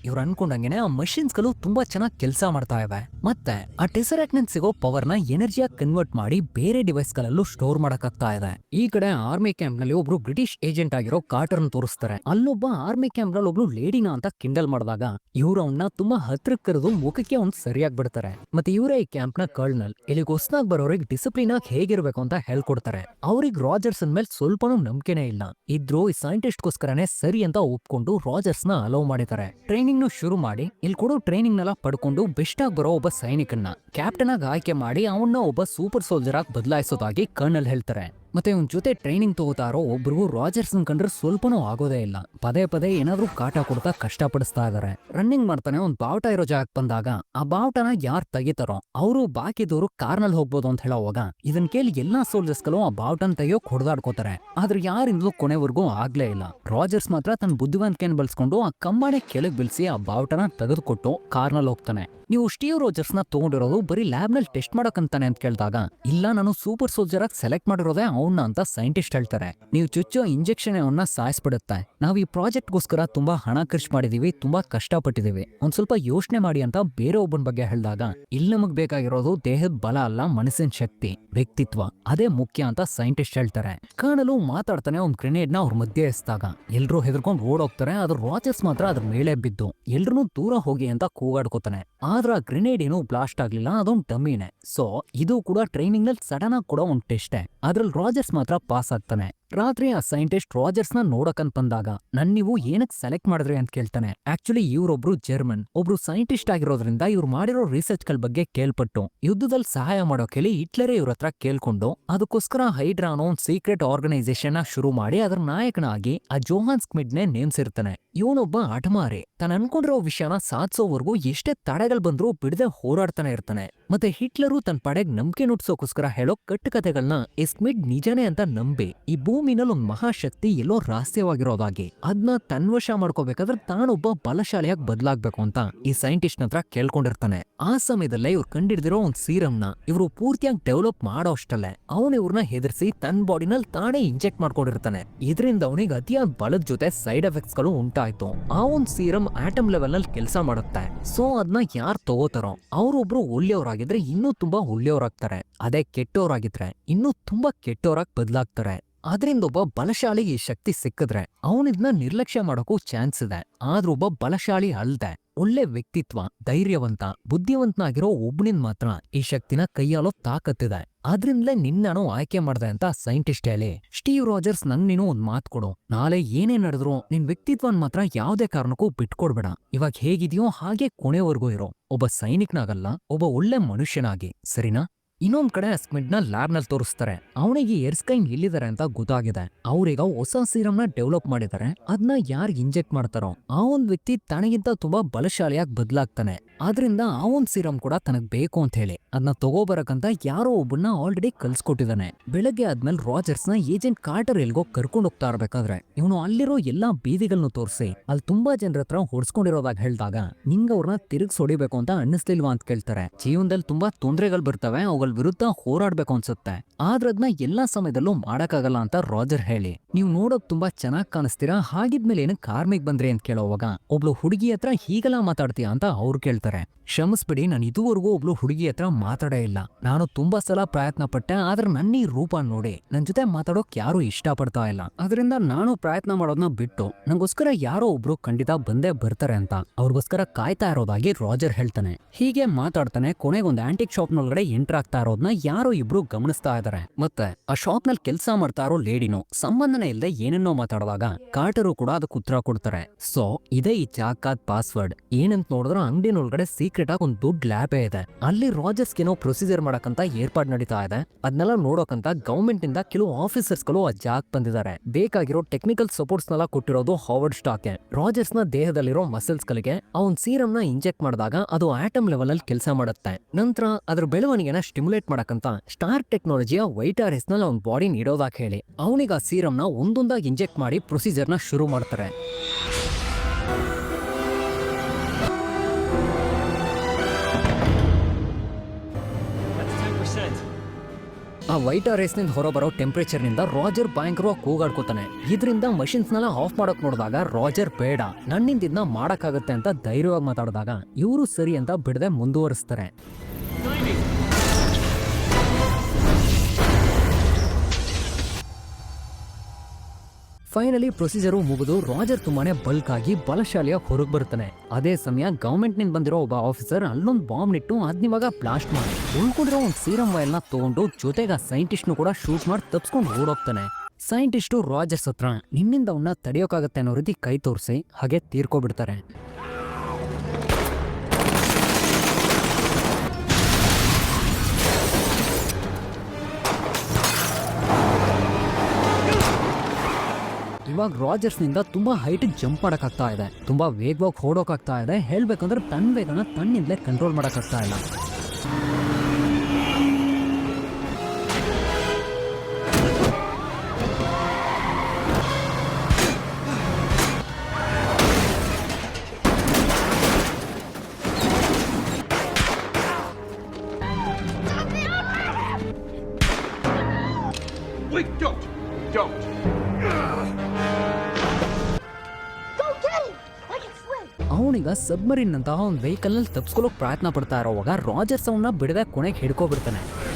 ಇವ್ರು ಅನ್ಕೊಂಡಂಗೆ ಆ ಮಷಿನ್ಸ್ಗಳು ತುಂಬಾ ಚೆನ್ನಾಗಿ ಕೆಲಸ ಮಾಡ್ತಾ ಇವೆ. ಮತ್ತೆ ಆ ಟೆಸರಾಕ್ನೆಂಟ್ ಸಿಗೋ ಪವರ್ನ ಎನರ್ಜಿಯಾಗಿ ಕನ್ವರ್ಟ್ ಮಾಡಿ ಬೇರೆ ಡಿವೈಸ್ ಗಳಲ್ಲೂ ಸ್ಟೋರ್ ಮಾಡಕ್ಕಾಗ್ತಾ ಇದೆ. ಈ ಕಡೆ ಆರ್ಮಿ ಕ್ಯಾಂಪ್ನಲ್ಲಿ ಒಬ್ರು ಬ್ರಿಟಿಷ್ ಏಜೆಂಟ್ ಆಗಿರೋ ಕಾರ್ಟರ್ ತೋರಿಸ್ತಾರೆ. ಅಲ್ಲೊಬ್ಬ ಆರ್ಮಿ ಕ್ಯಾಂಪ್ನಲ್ಲಿ ಒಬ್ರು ಲೇಡಿನ ಅಂತ ಕಿಂಡಲ್ ಮಾಡಿದಾಗ ಇವ್ರ ಅವನ್ನ ತುಂಬಾ ಹತ್ರಕ್ ಕರೆದು ಮುಖಕ್ಕೆ ಅವ್ನ್ ಸರಿಯಾಗಿ ಬಿಡ್ತಾರೆ. ಮತ್ತೆ ಇವರೇ ಈ ಕ್ಯಾಂಪ್ನ ಕರ್ನಲ್ ಇಲ್ಲಿಗೆ ಹೊಸನಾಗ್ ಬರೋರಿಗೆ ಡಿಸಿಪ್ಲಿನ್ ಆಗಿ ಹೇಗಿರ್ಬೇಕು ಅಂತ ಹೇಳ್ಕೊಡ್ತಾರೆ. ಅವ್ರಿಗೆ ರಾಜರ್ಸ್ ಮೇಲೆ ಸ್ವಲ್ಪನೂ ನಂಬಿಕೆನೇ ಇಲ್ಲ. ಇದ್ರು ಈ ಸೈಂಟಿಸ್ಟ್ ಗೋಸ್ಕರನೇ ಸರಿ ಅಂತ ಒಪ್ಕೊಂಡು ರಾಜರ್ಸ್ನ ಅಲೋ ಮಾಡಿದ್ದಾರೆ. ಟ್ರೈನಿಂಗ್ ನು ಶುರು ಮಾಡಿ ಇಲ್ಲಿ ಕೊಡೋ ಟ್ರೈನಿಂಗ್ ನೆಲ್ಲ ಪಡ್ಕೊಂಡು ಬೆಸ್ಟ್ ಆಗಿ ಬರೋ ಒಬ್ಬ ಸೈನಿಕನ್ನ ಕ್ಯಾಪ್ಟನ್ ಆಗಿ ಆಯ್ಕೆ ಮಾಡಿ ಅವನ್ನ ಒಬ್ಬ ಸೂಪರ್ ಸೋಲ್ಜರ್ ಆಗಿ ಬದಲಾಯಿಸೋದಾಗಿ ಕರ್ನಲ್ ಹೇಳ್ತಾರೆ. ಮತ್ತೆ ಇವನ್ ಜೊತೆ ಟ್ರೈನಿಂಗ್ ತಗೋತಾರೋ ಒಬ್ರಿಗೂ ರಾಜರ್ಸ್ ಕಂಡ್ರೆ ಸ್ವಲ್ಪನೂ ಆಗೋದೇ ಇಲ್ಲ. ಪದೇ ಪದೇ ಏನಾದ್ರೂ ಕಾಟ ಕೊಡ್ತಾ ಕಷ್ಟಪಡಿಸ್ತಾ ಇದಾರೆ. ರನ್ನಿಂಗ್ ಮಾಡ್ತಾನೆ ಒಂದ್ ಬಾವುಟ ಇರೋ ಜಾಗಕ್ಕೆ ಬಂದಾಗ ಆ ಬಾವುಟನ ಯಾರ್ ತೆಗಿತಾರೋ ಅವರು ಬಾಕಿದವರು ಕಾರ್ನಲ್ಲಿ ಹೋಗ್ಬೋದು ಅಂತ ಹೇಳೋವಾಗ ಇದನ್ ಕೇಳಿ ಎಲ್ಲಾ ಸೋಲ್ಜರ್ಸ್ಗಳು ಆ ಬಾವುಟನ್ ತೆಗಿಯೋಕ್ ಹೊಡೆದಾಡ್ಕೋತಾರೆ. ಆದ್ರೆ ಯಾರಿಂದಲೂ ಕೊನೆವರೆಗೂ ಆಗ್ಲೇ ಇಲ್ಲ. ರಾಜರ್ಸ್ ಮಾತ್ರ ತನ್ನ ಬುದ್ಧಿವಂತಿಕೆಯನ್ನು ಬಳಸ್ಕೊಂಡು ಆ ಕಂಬಾಣೆ ಕೆಳಗ್ ಬಿಲ್ಸಿ ಆ ಬಾವುಟನ ತೆಗೆದುಕೊಟ್ಟು ಕಾರ್ನಲ್ಲಿ ಹೋಗ್ತಾನೆ. ನೀವು ಸ್ಟೀವ್ ರೋಜರ್ಸ್ನ ತಗೊಂಡಿರೋದು ಬರೀ ಲ್ಯಾಬ್ನಲ್ಲಿ ಟೆಸ್ಟ್ ಮಾಡೋಕಂತಾನೆ ಅಂತ ಕೇಳಿದಾಗ, ಇಲ್ಲ, ನಾನು ಸೂಪರ್ ಸೋಲ್ಜರ್ ಆಗಿ ಸೆಲೆಕ್ಟ್ ಮಾಡಿರೋದೇ ಅವನ್ನ ಅಂತ ಸೈಂಟಿಸ್ಟ್ ಹೇಳ್ತಾರೆ. ನೀವು ಚುಚ್ಚೋ ಇಂಜೆಕ್ಷನ್ ಅವನ್ನ ಸಾಯಿಸ್ಬಿಡುತ್ತೆ. ನಾವು ಈ ಪ್ರಾಜೆಕ್ಟ್ ಗೋಸ್ಕರ ತುಂಬಾ ಹಣ ಖರ್ಚು ಮಾಡಿದೀವಿ, ತುಂಬಾ ಕಷ್ಟಪಟ್ಟಿದೀವಿ. ಒಂದ್ ಸ್ವಲ್ಪ ಯೋಚನೆ ಮಾಡಿ ಅಂತ ಬೇರೆ ಒಬ್ಬನ ಬಗ್ಗೆ ಹೇಳಿದಾಗ ಇಲ್ಲಿ ನಮಗ್ ಬೇಕಾಗಿರೋದು ದೇಹದ ಬಲ ಅಲ್ಲ, ಮನಸ್ಸಿನ ಶಕ್ತಿ, ವ್ಯಕ್ತಿತ್ವ. ಅದೇ ಮುಖ್ಯ ಅಂತ ಸೈಂಟಿಸ್ಟ್ ಹೇಳ್ತಾರೆ. ಕಾಣಲು ಮಾತಾಡ್ತಾನೆ ಒಂದ್ ಗ್ರೆನೇಡ್ನ ಅವ್ರ ಮಧ್ಯೆ ಎಸ್ದಾಗ. ಎಲ್ರು ಹೆದರ್ಕೊಂಡು ಓಡೋಗ್ತಾರೆ ಅದ್ರ ರಾಜರ್ಸ್ ಮಾತ್ರ ಅದ್ರ ಮೇಲೆ ಬಿದ್ದು ಎಲ್ರೂ ದೂರ ಹೋಗಿ ಅಂತ ಕೂಗಾಡ್ಕೋತಾನೆ. ಆದ್ರ ಆ ಗ್ರೆನೇಡ್ ಏನು ಬ್ಲಾಸ್ಟ್ ಆಗ್ಲಿಲ್ಲ, ಅದೊಂದು ಡಮ್ಮಿನೇ. ಸೊ ಇದು ಕೂಡ ಟ್ರೈನಿಂಗ್ನಲ್ಲಿ ಸಡನ್ ಆಗಿ ಕೂಡ ಒಂದು ಟೆಸ್ಟೇ ಅದ್ರಲ್ಲಿ ರಾಜರ್ಸ್ ಮಾತ್ರ ಪಾಸ್ ಆಗ್ತಾನೆ. ರಾತ್ರಿ ಆ ಸೈಂಟಿಸ್ಟ್ ರಾಜರ್ಸ್ನ ನೋಡಕಂತ ಬಂದಾಗ, ನನ್ ನೀವು ಏನಕ್ ಸೆಲೆಕ್ಟ್ ಮಾಡಿದ್ರಿ ಅಂತ ಕೇಳ್ತಾನೆ. ಆಕ್ಚುಲಿ ಇವ್ರೊಬ್ರು ಜರ್ಮನ್. ಒಬ್ರು ಸೈಂಟಿಸ್ಟ್ ಆಗಿರೋದ್ರಿಂದ ಇವ್ರು ಮಾಡಿರೋ ರಿಸರ್ಚ್ಗಳ ಬಗ್ಗೆ ಕೇಳ್ಪಟ್ಟು ಯುದ್ಧದಲ್ಲಿ ಸಹಾಯ ಮಾಡೋ ಕೇಳಿ ಹಿಟ್ಲರೇ ಇವ್ರ ಹತ್ರ ಕೇಳ್ಕೊಂಡು ಅದಕ್ಕೋಸ್ಕರ ಹೈಡ್ರಾ ಅನ್ನೋ ಒಂದು ಸೀಕ್ರೆಟ್ ಆರ್ಗನೈಸೇಷನ್ನ ಶುರು ಮಾಡಿ ಅದರ ನಾಯಕನಾಗಿ ಆ ಜೋಹಾನ್ ಸ್ಮಿಡ್ ನೇ ನೇಮ್ಸಿರ್ತಾನೆ. ಇವನೊಬ್ಬ ಹಠಮಾರಿ ತಾನು ಅನ್ಕೊಂಡಿರೋ ವಿಷಯನ ಸಾಧಿಸೋವರೆಗೂ ಎಷ್ಟೇ ತಡೆಗಳು ಬಂದ್ರೂ ಬಿಡದೆ ಹೋರಾಡ್ತಾನೆ ಇರ್ತಾನೆ. ಮತ್ತೆ ಹಿಟ್ಲರು ತನ್ನ ಪಡೆಗೆ ನಂಬಿಕೆ ನುಡ್ಸೋಕೋಸ್ಕರ ಹೇಳೋ ಕಟ್ಟು ಕಥೆಗಳನ್ನ ಎಸ್ಮಿಡ್ ನಿಜನೇ ಅಂತ ನಂಬಿ. ಈ ಭೂಮಿನಲ್ಲಿ ಒಂದ್ ಮಹಾಶಕ್ತಿ ಎಲ್ಲೋ ರಹಸ್ಯವಾಗಿರೋದಾಗಿ. ಅದನ್ನ ತನ್ವಶ ಮಾಡ್ಕೋಬೇಕಾದ್ರೆ ತಾನೊಬ್ಬ ಬಲಶಾಲಿಯಾಗಿ ಬದಲಾಗ್ಬೇಕು ಅಂತ ಈ ಸೈಂಟಿಸ್ಟ್ ಹತ್ರ ಕೇಳ್ಕೊಂಡಿರ್ತಾನೆ. ಆ ಸಮಯದಲ್ಲೇ ಇವ್ರು ಕಂಡಿಡ್ದಿರೋ ಒಂದ್ ಸೀರಮ್ನ ಇವರು ಪೂರ್ತಿಯಾಗಿ ಡೆವಲಪ್ ಮಾಡೋ ಅಷ್ಟಲ್ಲೇ ಅವನು ಇವ್ರನ್ನ ಹೆದರ್ಸಿ ತನ್ನ ಬಾಡಿನಲ್ಲಿ ತಾನೇ ಇಂಜೆಕ್ಟ್ ಮಾಡ್ಕೊಂಡಿರ್ತಾನೆ. ಇದರಿಂದ ಅವನಿಗೆ ಅತಿಯಾದ ಬಲದ ಜೊತೆ ಸೈಡ್ ಎಫೆಕ್ಟ್ಸ್ಗಳು ಉಂಟಾಯ್ತು. ಆ ಒಂದ್ ಸೀರಮ್ ಆಟಮ್ ಲೆವೆಲ್ನಲ್ಲಿ ಕೆಲಸ ಮಾಡುತ್ತೆ. ಸೊ ಅದನ್ನ ಯಾರು ತಗೋತಾರೋ, ಅವರೊಬ್ರು ಒಳ್ಳೆಯವರಾಗಿದ್ರೆ ಇನ್ನೂ ತುಂಬಾ ಒಳ್ಳೆಯವರಾಗ್ತಾರೆ. ಅದೇ ಕೆಟ್ಟವರಾಗಿದ್ರೆ ಇನ್ನೂ ತುಂಬಾ ಕೆಟ್ಟವರಾಗಿ ಬದಲಾಗ್ತಾರೆ. ಅದರಿಂದ ಒಬ್ಬ ಬಲಶಾಲಿಗೆ ಈ ಶಕ್ತಿ ಸಿಕ್ಕಿದ್ರೆ ಅವನಿದ್ನ ನಿರ್ಲಕ್ಷ್ಯ ಮಾಡೋಕ್ಕೂ ಚಾನ್ಸ್ ಇದೆ. ಆದ್ರೂ ಒಬ್ಬ ಬಲಶಾಲಿ ಅಲ್ದೆ ಒಳ್ಳೆ ವ್ಯಕ್ತಿತ್ವ, ಧೈರ್ಯವಂತ, ಬುದ್ಧಿವಂತನಾಗಿರೋ ಒಬ್ಬನಿಂದ ಮಾತ್ರ ಈ ಶಕ್ತಿನ ಕೈಯಾಲೋ ತಾಕತ್ತಿದೆ. ಆದ್ರಿಂದಲೇ ನಿನ್ನನು ಆಯ್ಕೆ ಮಾಡ್ದೆ ಅಂತ ಸೈಂಟಿಸ್ಟ್ ಹೇಳಿ. ಸ್ಟೀವ್ ರಾಜರ್ಸ್ ನಂಗ್ ನೀನು ಒಂದ್ ಮಾತ್ ಕೊಡು. ನಾಳೆ ಏನೇ ನಡೆದ್ರು ನಿನ್ ವ್ಯಕ್ತಿತ್ವನ್ ಮಾತ್ರ ಯಾವ್ದೇ ಕಾರಣಕ್ಕೂ ಬಿಟ್ಕೊಡ್ಬೇಡ. ಇವಾಗ ಹೇಗಿದೆಯೋ ಹಾಗೆ ಕೊನೆವರೆಗೂ ಇರೋ. ಒಬ್ಬ ಸೈನಿಕನಾಗಲ್ಲ, ಒಬ್ಬ ಒಳ್ಳೆ ಮನುಷ್ಯನಾಗಿ. ಸರಿನಾ? ಇನ್ನೊಂದ್ ಕಡೆ ಸ್ಮಿಡ್ನ ನ ಲ್ಯಾಬ್ನಲ್ಲಿ ತೋರಿಸ್ತಾರೆ. ಅವನಿಗೆ ಎರ್ಸ್ಕೈನ್ ಎಲ್ಲಿದ್ದಾರೆ ಅಂತ ಗೊತ್ತಾಗಿದೆ. ಅವ್ರೀಗ ಹೊಸ ಸೀರಮ್ನ ಡೆವಲಪ್ ಮಾಡಿದ್ದಾರೆ. ಅದನ್ನ ಯಾರು ಇಂಜೆಕ್ಟ್ ಮಾಡ್ತಾರೋ, ಆ ಒಂದ್ ವ್ಯಕ್ತಿ ತನಗಿಂತ ತುಂಬಾ ಬಲಶಾಲಿಯಾಗಿ ಬದಲಾಗ್ತಾನೆ. ಆದ್ರಿಂದ ಆ ಒಂದ್ ಸೀರಮ್ ಕೂಡ ತನಗ್ ಬೇಕು ಅಂತ ಹೇಳಿ. ಅದನ್ನ ತಗೋಬರಕಂತ ಯಾರೋ ಒಬ್ಬನ ಆಲ್ರೆಡಿ ಕಲ್ಸ್ಕೊಟ್ಟಿದ್ದಾನೆ ಬೆಳಗ್ಗೆ ಆದ್ಮೇಲೆ ರಾಜರ್ಸ್ನ ಏಜೆಂಟ್ ಕಾರ್ಟರ್ ಎಲ್ಗೋ ಕರ್ಕೊಂಡು ಹೋಗ್ತಾ ಇರ್ಬೇಕಾದ್ರೆ, ಇವನು ಅಲ್ಲಿರೋ ಎಲ್ಲಾ ಬೀದಿಗಳನ್ನು ತೋರಿಸಿ, ಅಲ್ಲಿ ತುಂಬಾ ಜನರ ಹತ್ರ ಹೊಡ್ಸ್ಕೊಂಡಿರೋದಾಗ ಹೇಳ್ದಾಗ ನಿಂಗ ಅವ್ರನ್ನ ತಿರುಗಿಸ್ ಹೊಡಿಬೇಕು ಅಂತ ಅನ್ನಿಸ್ಲಿಲ್ವಾ ಅಂತ ಕೇಳ್ತಾರೆ. ಜೀವನದಲ್ಲಿ ತುಂಬಾ ತೊಂದರೆಗಳು ಬರ್ತವೆ, ಅವುಗಳ ವಿರುದ್ಧ ಹೋರಾಡ್ಬೇಕು ಅನ್ಸುತ್ತೆ. ಆದ್ರೆ ಅದನ್ನ ಎಲ್ಲಾ ಸಮಯದಲ್ಲೂ ಮಾಡಕ್ಕಾಗಲ್ಲ ಅಂತ ರಾಜರ್ ಹೇಳಿ. ನೀವು ನೋಡೋಕ್ ತುಂಬಾ ಚೆನ್ನಾಗ್ ಕಾಣಿಸ್ತೀರಾ? ಹಾಗಿದ್ಮೇಲೆ ಏನು ಕಾರ್ಮಿಕ್ ಬಂದ್ರಿ ಅಂತ ಕೇಳೋವಾಗ? ಒಬ್ಳು ಹುಡುಗಿ ಹತ್ರ ಹೀಗೆಲ್ಲ ಮಾತಾಡ್ತೀಯಾ ಅಂತ ಅವ್ರು ಕೇಳ್ತಾರೆ. ಕ್ಷಮಿಸ್ಬಿಡಿ, ನಾನು ಇದುವರೆಗೂ ಒಬ್ಳು ಹುಡುಗಿ ಹತ್ರ ಮಾತಾಡೇ ಇಲ್ಲ. ನಾನು ತುಂಬಾ ಸಲ ಪ್ರಯತ್ನ ಪಟ್ಟೆ, ಆದ್ರೆ ನನ್ನ ಈ ರೂಪ ನೋಡಿ ನನ್ ಜೊತೆ ಮಾತಾಡೋಕ್ ಯಾರು ಇಷ್ಟಪಡ್ತಾ ಇಲ್ಲ. ಅದರಿಂದ ನಾನು ಪ್ರಯತ್ನ ಮಾಡೋದನ್ನ ಬಿಟ್ಟು, ನಂಗೋಸ್ಕರ ಯಾರೋ ಒಬ್ರು ಖಂಡಿತ ಬಂದೇ ಬರ್ತಾರೆ ಅಂತ. ಅವ್ರಿಗೋಸ್ಕರ ಕಾಯ್ತಾ ಇರೋದಾಗಿ ರಾಜರ್ ಹೇಳ್ತಾನೆ. ಹೀಗೆ ಮಾತಾಡ್ತಾನೆ, ಕೊನೆಗೊಂದು ಆಂಟಿಕ್ ಶಾಪ್ ನೊಳಗಡೆ ಎಂಟರ್ ಆಗ್ತಾ ಇರೋದನ್ನ ಯಾರೋ ಇಬ್ರು ಗಮನಿಸ್ತಾ ಇದಾರೆ. ಮತ್ತೆ, ಆ ಶಾಪ್ನಲ್ಲಿ ಕೆಲಸ ಮಾಡ್ತಾ ಇರೋ ಲೇಡಿನೋ ಸಂಬಂಧನೇ ಇಲ್ಲದೆ ಏನೇನೋ ಮಾತಾಡುವಾಗ ಕಾರ್ಟರು ಕೂಡ ಅದಕ್ಕೆ ಉತ್ತರ ಕೊಡ್ತಾರೆ. ಸೊ ಇದೇ ಈ ಜಾಕಾದ್ ಪಾಸ್ವರ್ಡ್ ಏನಂತ ನೋಡಿದ್ರೆ ಅಂಗಡಿನೊಳಗಡೆ ಸೀಕ್ರೆಟ್ ಆಗಿ ಒಂದು ದೊಡ್ಡ ಲ್ಯಾಬೇ ಇದೆ. ಅಲ್ಲಿ ರಾಜರ್ಸ್ ಏನೋ ಪ್ರೊಸೀಜರ್ ಮಾಡಕ್ಕಂತ ಏರ್ಪಾಡ್ ನಡೀತಾ ಇದೆ. ಅದನ್ನೆಲ್ಲ ನೋಡೋಕಂತ ಗವರ್ಮೆಂಟ್ ಇಂದ ಕೆಲವು ಆಫೀಸರ್ಸ್ಗಳು ಆ ಜಾಗ್ ಬಂದಿದ್ದಾರೆ ಬೇಕಾಗಿರೋ ಟೆಕ್ನಿಕಲ್ ಸಪೋರ್ಟ್ಸ್ ನೆಲ್ಲ ಕೊಟ್ಟಿರೋದು ಹಾವರ್ಡ್ ಸ್ಟಾಕ್ ರಾಜರ್ಸ್ನ ದೇಹದಲ್ಲಿರೋ ಮಸಲ್ಸ್ ಗಳಿಗೆ ಅವನ್ ಸೀರಮ್ನ ಇಂಜೆಕ್ಟ್ ಮಾಡಿದಾಗ ಅದು ಆಟಮ್ ಲೆವೆಲ್ ಅಲ್ಲಿ ಕೆಲಸ ಮಾಡುತ್ತೆ. ನಂತರ ಅದ್ರ ಬೆಳವಣಿಗೆನ ಸ್ಟಿಮ್ಯುಲೇಟ್ ಮಾಡಕ್ಕಂತ ಸ್ಟಾರ್ ಟೆಕ್ನಾಲಜಿಯ ವೈಟ್ ಆರ್ ಎಸ್ನಲ್ಲಿ ಅವ್ನ ಬಾಡಿ ನೀಡೋದಾಗ ಹೇಳಿ, ಅವನಿಗೆ ಆ ಸೀರಮ್ನ ಒಂದೊಂದಾಗಿ ಇಂಜೆಕ್ಟ್ ಮಾಡಿ ಪ್ರೊಸೀಜರ್ನ ಶುರು ಮಾಡ್ತಾರೆ. ಆ ವೈಟ್ ರೇಸ್ನಿಂದ ಹೊರಬರೋ ಟೆಂಪರೇಚರ್ನಿಂದ ರಾಜರ್ ಭಯಂಕರವಾಗಿ ಕೂಗಾಡ್ಕೋತಾನೆ. ಇದರಿಂದ ಮಷಿನ್ಸ್ ನೆಲ್ಲ ಆಫ್ ಮಾಡಕ್ ನೋಡಿದಾಗ ರಾಜರ್ ಬೇಡ, ನನ್ನಿಂದ ಇದನ್ನ ಮಾಡಕ್ಕಾಗತ್ತೆ ಅಂತ ಧೈರ್ಯವಾಗಿ ಮಾತಾಡಿದಾಗ ಇವರು ಸರಿ ಅಂತ ಬಿಡದೆ ಮುಂದುವರಿಸ್ತಾರೆ. ಫೈನಲಿ ಪ್ರೊಸೀಜರು ಮುಗಿದು ರಾಜರ್ ತುಂಬಾನೇ ಬಲ್ಕ್ ಆಗಿ ಬಲಶಾಲಿಯ ಹೊರಗೆ ಬರುತ್ತಾನೆ. ಅದೇ ಸಮಯ ಗವರ್ಮೆಂಟ್ನಿಂದ ಬಂದಿರೋ ಒಬ್ಬ ಆಫೀಸರ್ ಅಲ್ಲೊಂದು ಬಾಂಬ್ ಇಟ್ಟು ಅದ್ನಿವಾಗ ಬ್ಲಾಸ್ಟ್ ಮಾಡಿ. ಉಳ್ಕೊಂಡಿರೋ ಒಂದು ಸೀರಮ್ ವೈಲ್ನ ತಗೊಂಡು ಜೊತೆಗೆ ಆ ಸೈಂಟಿಸ್ಟ್ ಕೂಡ ಶೂಟ್ ಮಾಡಿ ತಪ್ಸ್ಕೊಂಡು ಓಡೋಗ್ತಾನೆ. ಸೈಂಟಿಸ್ಟು ರಾಜರ್ಸ್ ಹತ್ರ ನಿನ್ನಿಂದ ಅವನ್ನ ತಡೆಯೋಕ್ಕಾಗತ್ತೆ ಅನ್ನೋ ರೀತಿ ಕೈ ತೋರಿಸಿ, ಹಾಗೆ ತೀರ್ಕೊಬಿಡ್ತಾರೆ. ಇವಾಗ ರಾಜರ್ಸ್ನಿಂದ ತುಂಬಾ ಹೈಟ್ ಜಂಪ್ ಮಾಡಕ್ಕಾಗ್ತಾ ಇದೆ. ತುಂಬಾ ವೇಗವಾಗಿ ಓಡೋಕಾಗ್ತಾ ಇದೆ. ಹೇಳ್ಬೇಕಂದ್ರೆ ತನ್ನ ವೇಗನ ತನ್ನಿಂದಲೇ ಕಂಟ್ರೋಲ್ ಮಾಡಕ್ಕಾಗ್ತಾ ಇಲ್ಲ. ಸಬ್ಮರಿನ್ ಅಂತಹ ಒಂದು ವೆಹಿಕಲ್ನಲ್ಲಿ ಪ್ರಯತ್ನ ಪಡ್ತಾ ಇರೋವಾಗ ರಾಜರ್ಸ್ ಅವನ್ನ ಬಿಡದೆ ಕೊನೆಗೆ ಹಿಡ್ಕೊಬಿಡ್ತಾನೆ.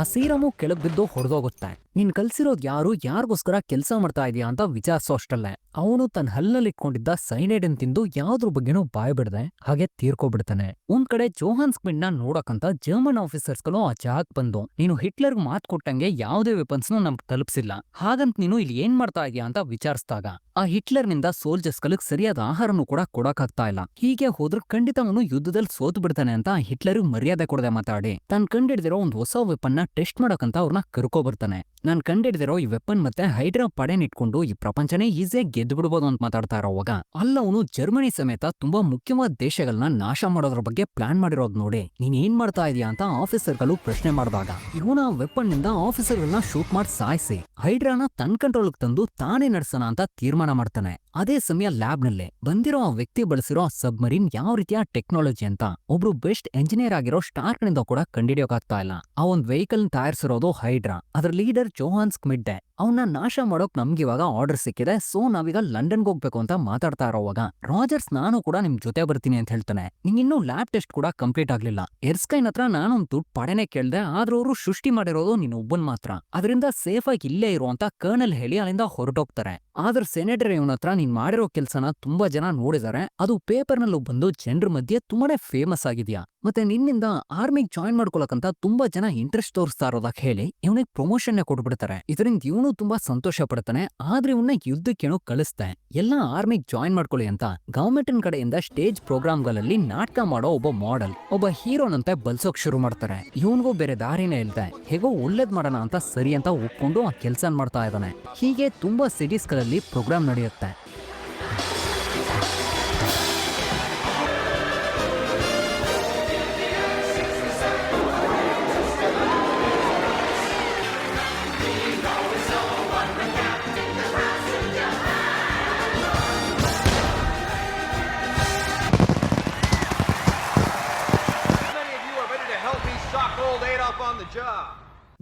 ಆ ಸೀರಮು ಕೆಳಗ್ ಬಿದ್ದು ಹೊಡೆದೋಗುತ್ತೆ. ನೀನ್ ಕಲ್ಸಿರೋದ್ ಯಾರು, ಯಾರಿಗೋಸ್ಕರ ಕೆಲಸ ಮಾಡ್ತಾ ಇದೀಯಾ ಅಂತ ವಿಚಾರಿಸೋ ಅಷ್ಟಲ್ಲೇ. ಅವನು ತನ್ನ ಹಲ್ಲಲ್ಲಿ ಇಟ್ಕೊಂಡಿದ್ದ ಸೈನೈಡ್ ತಿಂದು ಯಾವ್ದ್ರ ಬಗ್ಗೆನೂ ಬಾಯ್ ಬಿಡದೆ, ಹಾಗೆ ತೀರ್ಕೊಬಿಡ್ತಾನೆ. ಒಂದ್ ಕಡೆ ಜೋಹಾನ್ಸ್ನ ನೋಡಕಂತ ಜರ್ಮನ್ ಆಫೀಸರ್ಸ್ಗಳು ಆ ಜಾಗ್ ಬಂದು, ನೀನು ಹಿಟ್ಲರ್ ಮಾತ್ ಕೊಟ್ಟಂಗೆ ಯಾವುದೇ ವೆಪನ್ಸ್ ನಮ್ಗೆ ತಲುಪಿಸಿಲ್ಲ. ಹಾಗಂತ ನೀನು ಇಲ್ಲಿ ಏನ್ ಮಾಡ್ತಾ ಇದೀಯಾ ಅಂತ ವಿಚಾರಿಸಿದಾಗ, ಆ ಹಿಟ್ಲರ್ನಿಂದ ಸೋಲ್ಜರ್ಸ್ ಗಳಿಗೆ ಸರಿಯಾದ ಆಹಾರನೂ ಕೂಡ ಕೊಡಕ್ಕಾಗ್ತಾ ಇಲ್ಲ. ಹೀಗೆ ಹೋದ್ರೆ ಖಂಡಿತ ಅವನು ಯುದ್ಧದಲ್ಲಿ ಸೋತು ಬಿಡ್ತಾನೆ ಅಂತ ಹಿಟ್ಲರ್ ಮರ್ಯಾದೆ ಕೊಡದೆ ಮಾತಾಡಿ. ತನ್ ಕಂಡಿಡ್ದಿರೋ ಒಂದು ಹೊಸ ವೆಪನ್ನ ಟೆಸ್ಟ್ ಮಾಡೋಕಂತ ಅವ್ರನ್ನ ಕರ್ಕೊ ಬರ್ತಾನೆ. ನಾನು ಕಂಡಿಡ್ದಿರೋ ಈ ವೆಪನ್ ಮತ್ತೆ ಹೈಡ್ರಾ ಪಡೆನಿಟ್ಕೊಂಡು ಈ ಪ್ರಪಂಚನೇ ಈಸಿಯಾಗಿ ಗೆದ್ದು ಬಿಡ್ಬೋದು ಅಂತ ಮಾತಾಡ್ತಾ ಇರೋವಾಗ ಅಲ್ಲ ಅವನು ಜರ್ಮನಿ ಸಮೇತ ತುಂಬಾ ಮುಖ್ಯವಾದ ದೇಶಗಳನ್ನ ನಾಶ ಮಾಡೋದ್ರ ಬಗ್ಗೆ ಪ್ಲಾನ್ ಮಾಡಿರೋದ್ ನೋಡಿ. ನೀನ್ ಏನ್ ಮಾಡ್ತಾ ಇದೀಯಾ ಅಂತ ಆಫೀಸರ್ಗಳು ಪ್ರಶ್ನೆ ಮಾಡಿದಾಗ, ಇವನ ವೆಪನ್ನಿಂದ ಆಫೀಸರ್ಗಳನ್ನ ಶೂಟ್ ಮಾಡಿ ಸಾಯಿಸಿ, ಹೈಡ್ರಾನ ತನ್ ಕಂಟ್ರೋಲ್ ತಂದು ತಾನೇ ನಡ್ಸೋಣ ಅಂತ ತೀರ್ಮಾನ ಮಾಡ್ತಾನೆ. ಅದೇ ಸಮಯ ಲ್ಯಾಬ್ನಲ್ಲಿ ಬಂದಿರೋ ಆ ವ್ಯಕ್ತಿ ಬಳಸಿರೋ ಸಬ್ಮರೀನ್ ಯಾವ ರೀತಿಯ ಟೆಕ್ನಾಲಜಿ ಅಂತ ಒಬ್ರು ಬೆಸ್ಟ್ ಎಂಜಿನಿಯರ್ ಆಗಿರೋ ಸ್ಟಾರ್ಕ್ನಿಂದ ಕೂಡ ಕಂಡಿಡಿಯೋಕಾಗ್ತಾ ಇಲ್ಲ. ಆ ಒಂದ್ ವೆಹಿಕಲ್ ತಯಾರಿಸಿರೋದು ಹೈಡ್ರಾ. ಅದ್ರ ಲೀಡರ್ ಜೋಹಾನ್ಸ್ ಮಿಡ್ಡೆ. ಅವನ್ನ ನಾಶ ಮಾಡೋಕ್ ನಮ್ಗೆ ಇವಾಗ ಆರ್ಡರ್ ಸಿಕ್ಕಿದೆ. ಸೊ ನಾವೀಗ ಲಂಡನ್ಗೆ ಹೋಗ್ಬೇಕು ಅಂತ ಮಾತಾಡ್ತಾ ಇರೋವಾಗ ರಾಜರ್ಸ್ ನಾನು ಕೂಡ ನಿಮ್ ಜೊತೆ ಬರ್ತೀನಿ ಅಂತ ಹೇಳ್ತಾನೆ. ನಿಂಗಿನ್ನೂ ಲ್ಯಾಬ್ ಟೆಸ್ಟ್ ಕೂಡ ಕಂಪ್ಲೀಟ್ ಆಗ್ಲಿಲ್ಲ. ಎರ್ಸ್ಕೈನ್ ಹತ್ರ ಒಂದು ದುಡ್ಡು ಪಡೆನೆ ಕೇಳ್ದೆ, ಆದ್ರೂ ಅವರು ಸೃಷ್ಟಿ ಮಾಡಿರೋದು ನೀನು ಒಬ್ಬನ್ ಮಾತ್ರ. ಅದರಿಂದ ಸೇಫ್ ಆಗಿ ಇಲ್ಲೇ ಇರೋ ಅಂತ ಕರ್ನಲ್ ಹೇಳಿ ಅಲ್ಲಿಂದ ಹೊರಟೋಗ್ತಾರೆ. ಆದ್ರೆ ಸೆನೆಟರ್ ಇವನ ಹತ್ರ ನೀನ್ ಮಾಡಿರೋ ಕೆಲ್ಸನ ತುಂಬಾ ಜನ ನೋಡಿದಾರೆ. ಅದು ಪೇಪರ್ ನಲ್ಲೂ ಬಂದು ಜನರ ಮಧ್ಯೆ ತುಂಬಾನೇ ಫೇಮಸ್ ಆಗಿದ್ಯಾ? ಮತ್ತೆ ನಿನ್ನಿಂದ ಆರ್ಮಿಗೆ ಜಾಯಿನ್ ಮಾಡ್ಕೊಳಕಂತ ತುಂಬಾ ಜನ ಇಂಟ್ರೆಸ್ಟ್ ತೋರಿಸ್ತಾ ಇರೋದಕ್ಕೆ ಹೇಳಿ ಇವನಿಗೆ ಪ್ರಮೋಷನ್ ಕೊಟ್ಬಿಡ್ತಾರೆ. ಇದರಿಂದ ಇವನು ತುಂಬಾ ಸಂತೋಷ ಪಡ್ತಾನೆ. ಆದ್ರೆ ಇವನ್ನ ಯುದ್ಧಕ್ಕೇನೋ ಕಳಿಸ್ತಾನೆ ಎಲ್ಲಾ ಆರ್ಮಿಗ್ ಜಾಯಿನ್ ಮಾಡ್ಕೊಳ್ಳಿ ಅಂತ ಗವರ್ಮೆಂಟ್ ಕಡೆಯಿಂದ ಸ್ಟೇಜ್ ಪ್ರೋಗ್ರಾಮ್ಗಳಲ್ಲಿ ನಾಟಕ ಮಾಡೋ ಒಬ್ಬ ಮಾಡೆಲ್, ಒಬ್ಬ ಹೀರೋನಂತೆ ಬಲ್ಸೋಕ್ ಶುರು ಮಾಡ್ತಾರೆ. ಇವನ್ಗೂ ಬೇರೆ ದಾರಿನೇ ಇಲ್ದೆ. ಹೇಗೋ ಒಳ್ಳೇದ್ ಮಾಡೋಣ ಅಂತ ಸರಿ ಅಂತ ಒಪ್ಕೊಂಡು ಆ ಕೆಲ್ಸ ಮಾಡ್ತಾ ಇದ್ದಾನೆ ಹೀಗೆ ತುಂಬಾ ಸಿಟೀಸ್ಗಳಲ್ಲಿ ಪ್ರೋಗ್ರಾಮ್ ನಡೆಯುತ್ತೆ.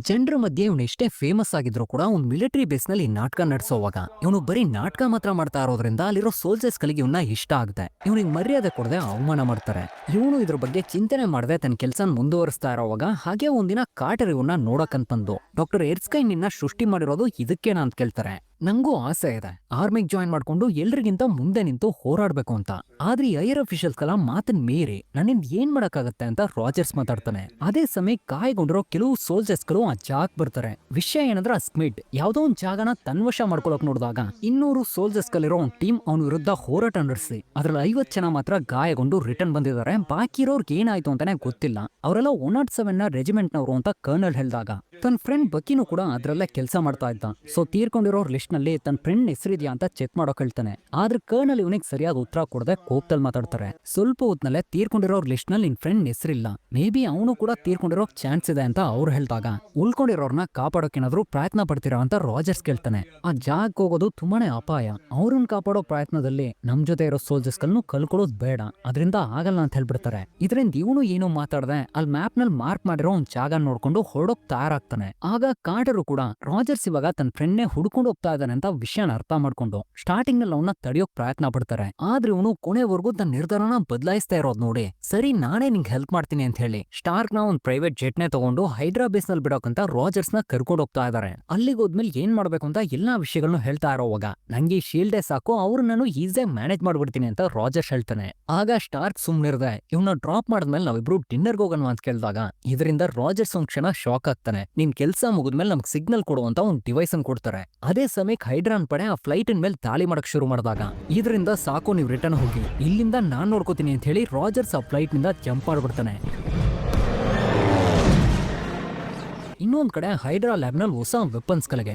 ಜನರ ಮಧ್ಯೆ ಇವನು ಎಷ್ಟೇ ಫೇಮಸ್ ಆಗಿದ್ರು ಕೂಡ ಅವ್ನು ಮಿಲಿಟರಿ ಬೇಸ್ನಲ್ಲಿ ನಾಟಕ ನಡೆಸೋವಾಗ, ಇವನು ಬರೀ ನಾಟಕ ಮಾತ್ರ ಮಾಡ್ತಾ ಇರೋದ್ರಿಂದ ಅಲ್ಲಿರೋ ಸೋಲ್ಜರ್ಸ್ ಗಳಿಗೆ ಇವನ್ನ ಇಷ್ಟ ಆಗುತ್ತೆ. ಇವನಿಗೆ ಮರ್ಯಾದೆ ಕೊಡದೆ ಅವಮಾನ ಮಾಡ್ತಾರೆ. ಇವನು ಇದ್ರ ಬಗ್ಗೆ ಚಿಂತನೆ ಮಾಡದೆ ತನ್ನ ಕೆಲಸ ಮುಂದುವರಿಸ್ತಾ ಇರೋವಾಗ, ಹಾಗೆ ಒಂದಿನ ಕಾಟರ್ ಇವನ್ನ ನೋಡಕಂತ ಬಂದು ಡಾಕ್ಟರ್ ಎರ್ಸ್ಕೈನ್ ನಿನ್ನ ಸೃಷ್ಟಿ ಮಾಡಿರೋದು ಇದಕ್ಕೇನಾ ಅಂತ ಕೇಳ್ತಾರೆ. ನಂಗೂ ಆಸೆ ಇದೆ. ಆರ್ಮಿಗ್ ಜಾಯಿನ್ ಮಾಡ್ಕೊಂಡು ಎಲ್ರಿಗಿಂತ ಮುಂದೆ ನಿಂತು ಹೋರಾಡ್ಬೇಕು ಅಂತ. ಆದ್ರೆ ಐಯರ್ ಅಫಿಷಿಯಲ್ಸ್ ಕಲ ಮಾತನ್ ಮೀರಿ ನನ್ನಿಂದ ಏನ್ ಮಾಡಕ್ಕಾಗತ್ತೆ ಅಂತ ರಾಜರ್ಸ್ ಮಾತಾಡ್ತಾನೆ. ಅದೇ ಸಮಯ ಕಾಯ್ಗೊಂಡಿರೋ ಕೆಲವು ಸೋಲ್ಜರ್ಸ್ಗಳು ಆ ಜಾಗ್ ಬರ್ತಾರೆ. ವಿಷಯ ಏನಂದ್ರೆ ಸ್ಮಿಟ್ ಯಾವ್ದೋ ಒಂದ್ ಜಾಗನ ತನ್ವಶ ಮಾಡ್ಕೊಳಕ್ ನೋಡಿದಾಗ ಇನ್ನೂರು ಸೋಲ್ಜರ್ಸ್ ಕಲಿರೋ ಒಂದ್ ಟೀಮ್ ಅವನ ವಿರುದ್ಧ ಹೋರಾಟ ನಡೆಸಿ, ಅದ್ರಲ್ಲಿ ಐವತ್ ಜನ ಮಾತ್ರ ಗಾಯಗೊಂಡು ರಿಟರ್ನ್ ಬಂದಿದ್ದಾರೆ. ಬಾಕಿ ಇರೋರ್ಗೆ ಏನಾಯ್ತು ಅಂತಾನೆ ಗೊತ್ತಿಲ್ಲ. ಅವರೆಲ್ಲ ಒನ್ ನಾಟ್ ಸೆವೆನ್ನ ರೆಜಿಮೆಂಟ್ ನವರು ಅಂತ ಕರ್ನಲ್ ಹೇಳಿದಾಗ ತನ್ನ ಫ್ರೆಂಡ್ ಬಕ್ಕಿನೂ ಕೂಡ ಅದ್ರಲ್ಲೇ ಕೆಲಸ ಮಾಡ್ತಾ ಇದ್ದ. ಸೊ ತೀರ್ಕೊಂಡಿರೋ ಲಿಸ್ಟ್ ನಲ್ಲಿ ತನ್ನ ಫ್ರೆಂಡ್ ಹೆಸರಿದ್ಯಾ ಅಂತ ಚೆಕ್ ಮಾಡೋಕೆ ಹೇಳ್ತಾನೆ. ಆದ್ರೆ ಕರ್ನಲ್ ಇವನಿಗೆ ಸರಿಯಾದ ಉತ್ತರ ಕೊಡದೆ ಕೋಪದಲ್ಲಿ ಮಾತಾಡ್ತಾರೆ. ಸ್ವಲ್ಪ ಹೊತ್ನಲ್ಲೇ ತೀರ್ಕೊಂಡಿರೋ ಲಿಸ್ಟ್ನಲ್ಲಿ ನಿನ್ ಫ್ರೆಂಡ್ ಹೆಸರಿಲ್ಲ. ಮೇ ಬಿ ಅವನು ಕೂಡ ತೀರ್ಕೊಂಡಿರೋ ಚಾನ್ಸ್ ಇದೆ ಅಂತ ಅವ್ರು ಹೇಳ್ದಾಗ. ಉಳ್ಕೊಂಡಿರೋರ್ನ ಕಾಪಾಡೋಕೇನಾದ್ರೂ ಪ್ರಯತ್ನ ಪಡ್ತೀರಾ ಅಂತ ರಾಜರ್ಸ್ ಕೇಳ್ತಾನೆ. ಆ ಜಾಗಕ್ಕೆ ಹೋಗೋದು ತುಂಬಾನೇ ಅಪಾಯ. ಅವ್ರನ್ನ ಕಾಪಾಡೋ ಪ್ರಯತ್ನದಲ್ಲಿ ನಮ್ ಜೊತೆ ಇರೋ ಸೋಲ್ಜರ್ಸ್ಗಳನ್ನು ಕಲ್ಕೊಳ್ಳೋದು ಬೇಡ. ಅದರಿಂದ ಆಗಲ್ಲ ಅಂತ ಹೇಳ್ಬಿಡ್ತಾರೆ. ಇದರಿಂದ ಇವನು ಏನು ಮಾತಾಡದೆ ಅಲ್ಲಿ ಮ್ಯಾಪ್ನಲ್ಲಿ ಮಾರ್ಕ್ ಮಾಡಿರೋ ಒಂದ್ ಜಾಗ ನೋಡ್ಕೊಂಡು ಹೊರಡೋಕ್ ತಯಾರಾಗ್ತಾನೆ. ಆಗ ಕಾಟರು ಕೂಡ ರಾಜರ್ಸ್ ಇವಾಗ ತನ್ನ ಫ್ರೆಂಡ್ನೇ ಹುಡ್ಕೊಂಡು ಹೋಗ್ತಾ ಅಂತ ವಿಷಯನ ಅರ್ಥ ಮಾಡ್ಕೊಂಡು ಸ್ಟಾರ್ಟಿಂಗ್ನಲ್ಲಿ ಅವನ್ನ ತಡೆಯೋಕ್ ಪ್ರಯತ್ನ ಪಡ್ತಾರೆ. ಆದ್ರೆ ಇವನು ಕೊನೆವರೆಗೂ ತನ್ನ ನಿರ್ಧಾರನ ಬದಲಾಯಿಸ್ತಾ ಇರೋದ್ ನೋಡಿ. ಸರಿ, ನಾನೇ ನಿಂಗೆ ಹೆಲ್ಪ್ ಮಾಡ್ತೀನಿ ಅಂತ ಹೇಳಿ ಸ್ಟಾರ್ಕ್ನ ಒಂದ್ ಪ್ರೈವೇಟ್ ಜೆಟ್ ನೇ ತಗೊಂಡು ಹೈದ್ರಾಬೇಸ್ನಲ್ಲಿ ಬಿಡೋಕಂತ ರಾಜರ್ಸ್ನ ಕರ್ಕೊಂಡು ಹೋಗ್ತಾ ಇದಾರೆ. ಅಲ್ಲಿಗೆ ಹೋದ್ಮೇಲೆ ಏನ್ ಮಾಡ್ಬೇಕು ಅಂತ ಎಲ್ಲಾ ವಿಷಯಗಳನ್ನು ಹೇಳ್ತಾ ಇರೋವಾಗ ನಂಗೆ ಶೀಲ್ಡ್ ಸಾಕು ಅವ್ರು ನಾನು ಈಸಿಯಾಗಿ ಮ್ಯಾನೇಜ್ ಮಾಡ್ಬಿಡ್ತೀನಿ ಅಂತ ರಾಜರ್ಸ್ ಹೇಳ್ತಾನೆ. ಆಗ ಸ್ಟಾರ್ಕ್ ಸುಮ್ನಿರ್ದೆ ಇವನ್ನ ಡ್ರಾಪ್ ಮಾಡಿದ್ಮೇಲೆ ನಾವಿಬ್ರು ಡಿನ್ನರ್ಗೆ ಹೋಗೋಣ ಅಂತ ಕೇಳಿದಾಗ ಇದರಿಂದ ರಾಜರ್ಸ್ ಒಂದ್ ಕ್ಷಣ ಶಾಕ್ ಆಗ್ತಾನೆ. ನಿನ್ ಕೆಲಸ ಮುಗಿದ್ಮೇಲೆ ನಮ್ಗೆ ಸಿಗ್ನಲ್ ಕೊಡುವಂತ ಒಂದ್ ಡಿವೈಸ್ ಅನ್ನು ಕೊಡ್ತಾರೆ. ಅದೇ ಸಮಯಕ್ಕೆ ಹೈಡ್ರಾನ್ ಪಡೆ ಆ ಫ್ಲೈಟ್ ಮೇಲೆ ತಾಳಿ ಮಾಡಕ್ ಶುರು ಮಾಡಿದಾಗ. ಇದರಿಂದ ಸಾಕು, ನೀವು ರಿಟರ್ನ್ ಹೋಗಿ. ಇಲ್ಲಿಂದ ನಾನ್ ನೋಡ್ಕೋತೀನಿ ಅಂತ ಹೇಳಿ ರಾಜರ್ಸ್ ಆ ಫ್ಲೈಟ್ನಿಂದ ಜಂಪ್ ಮಾಡ್ಬಿಡ್ತಾನೆ. ಇನ್ನೊಂದ್ ಕಡೆ ಹೈಡ್ರಾ ಲ್ಯಾಬ್ನಲ್ಲಿ ಹೊಸ ವೆಪನ್ಸ್ ಗಳಿಗೆ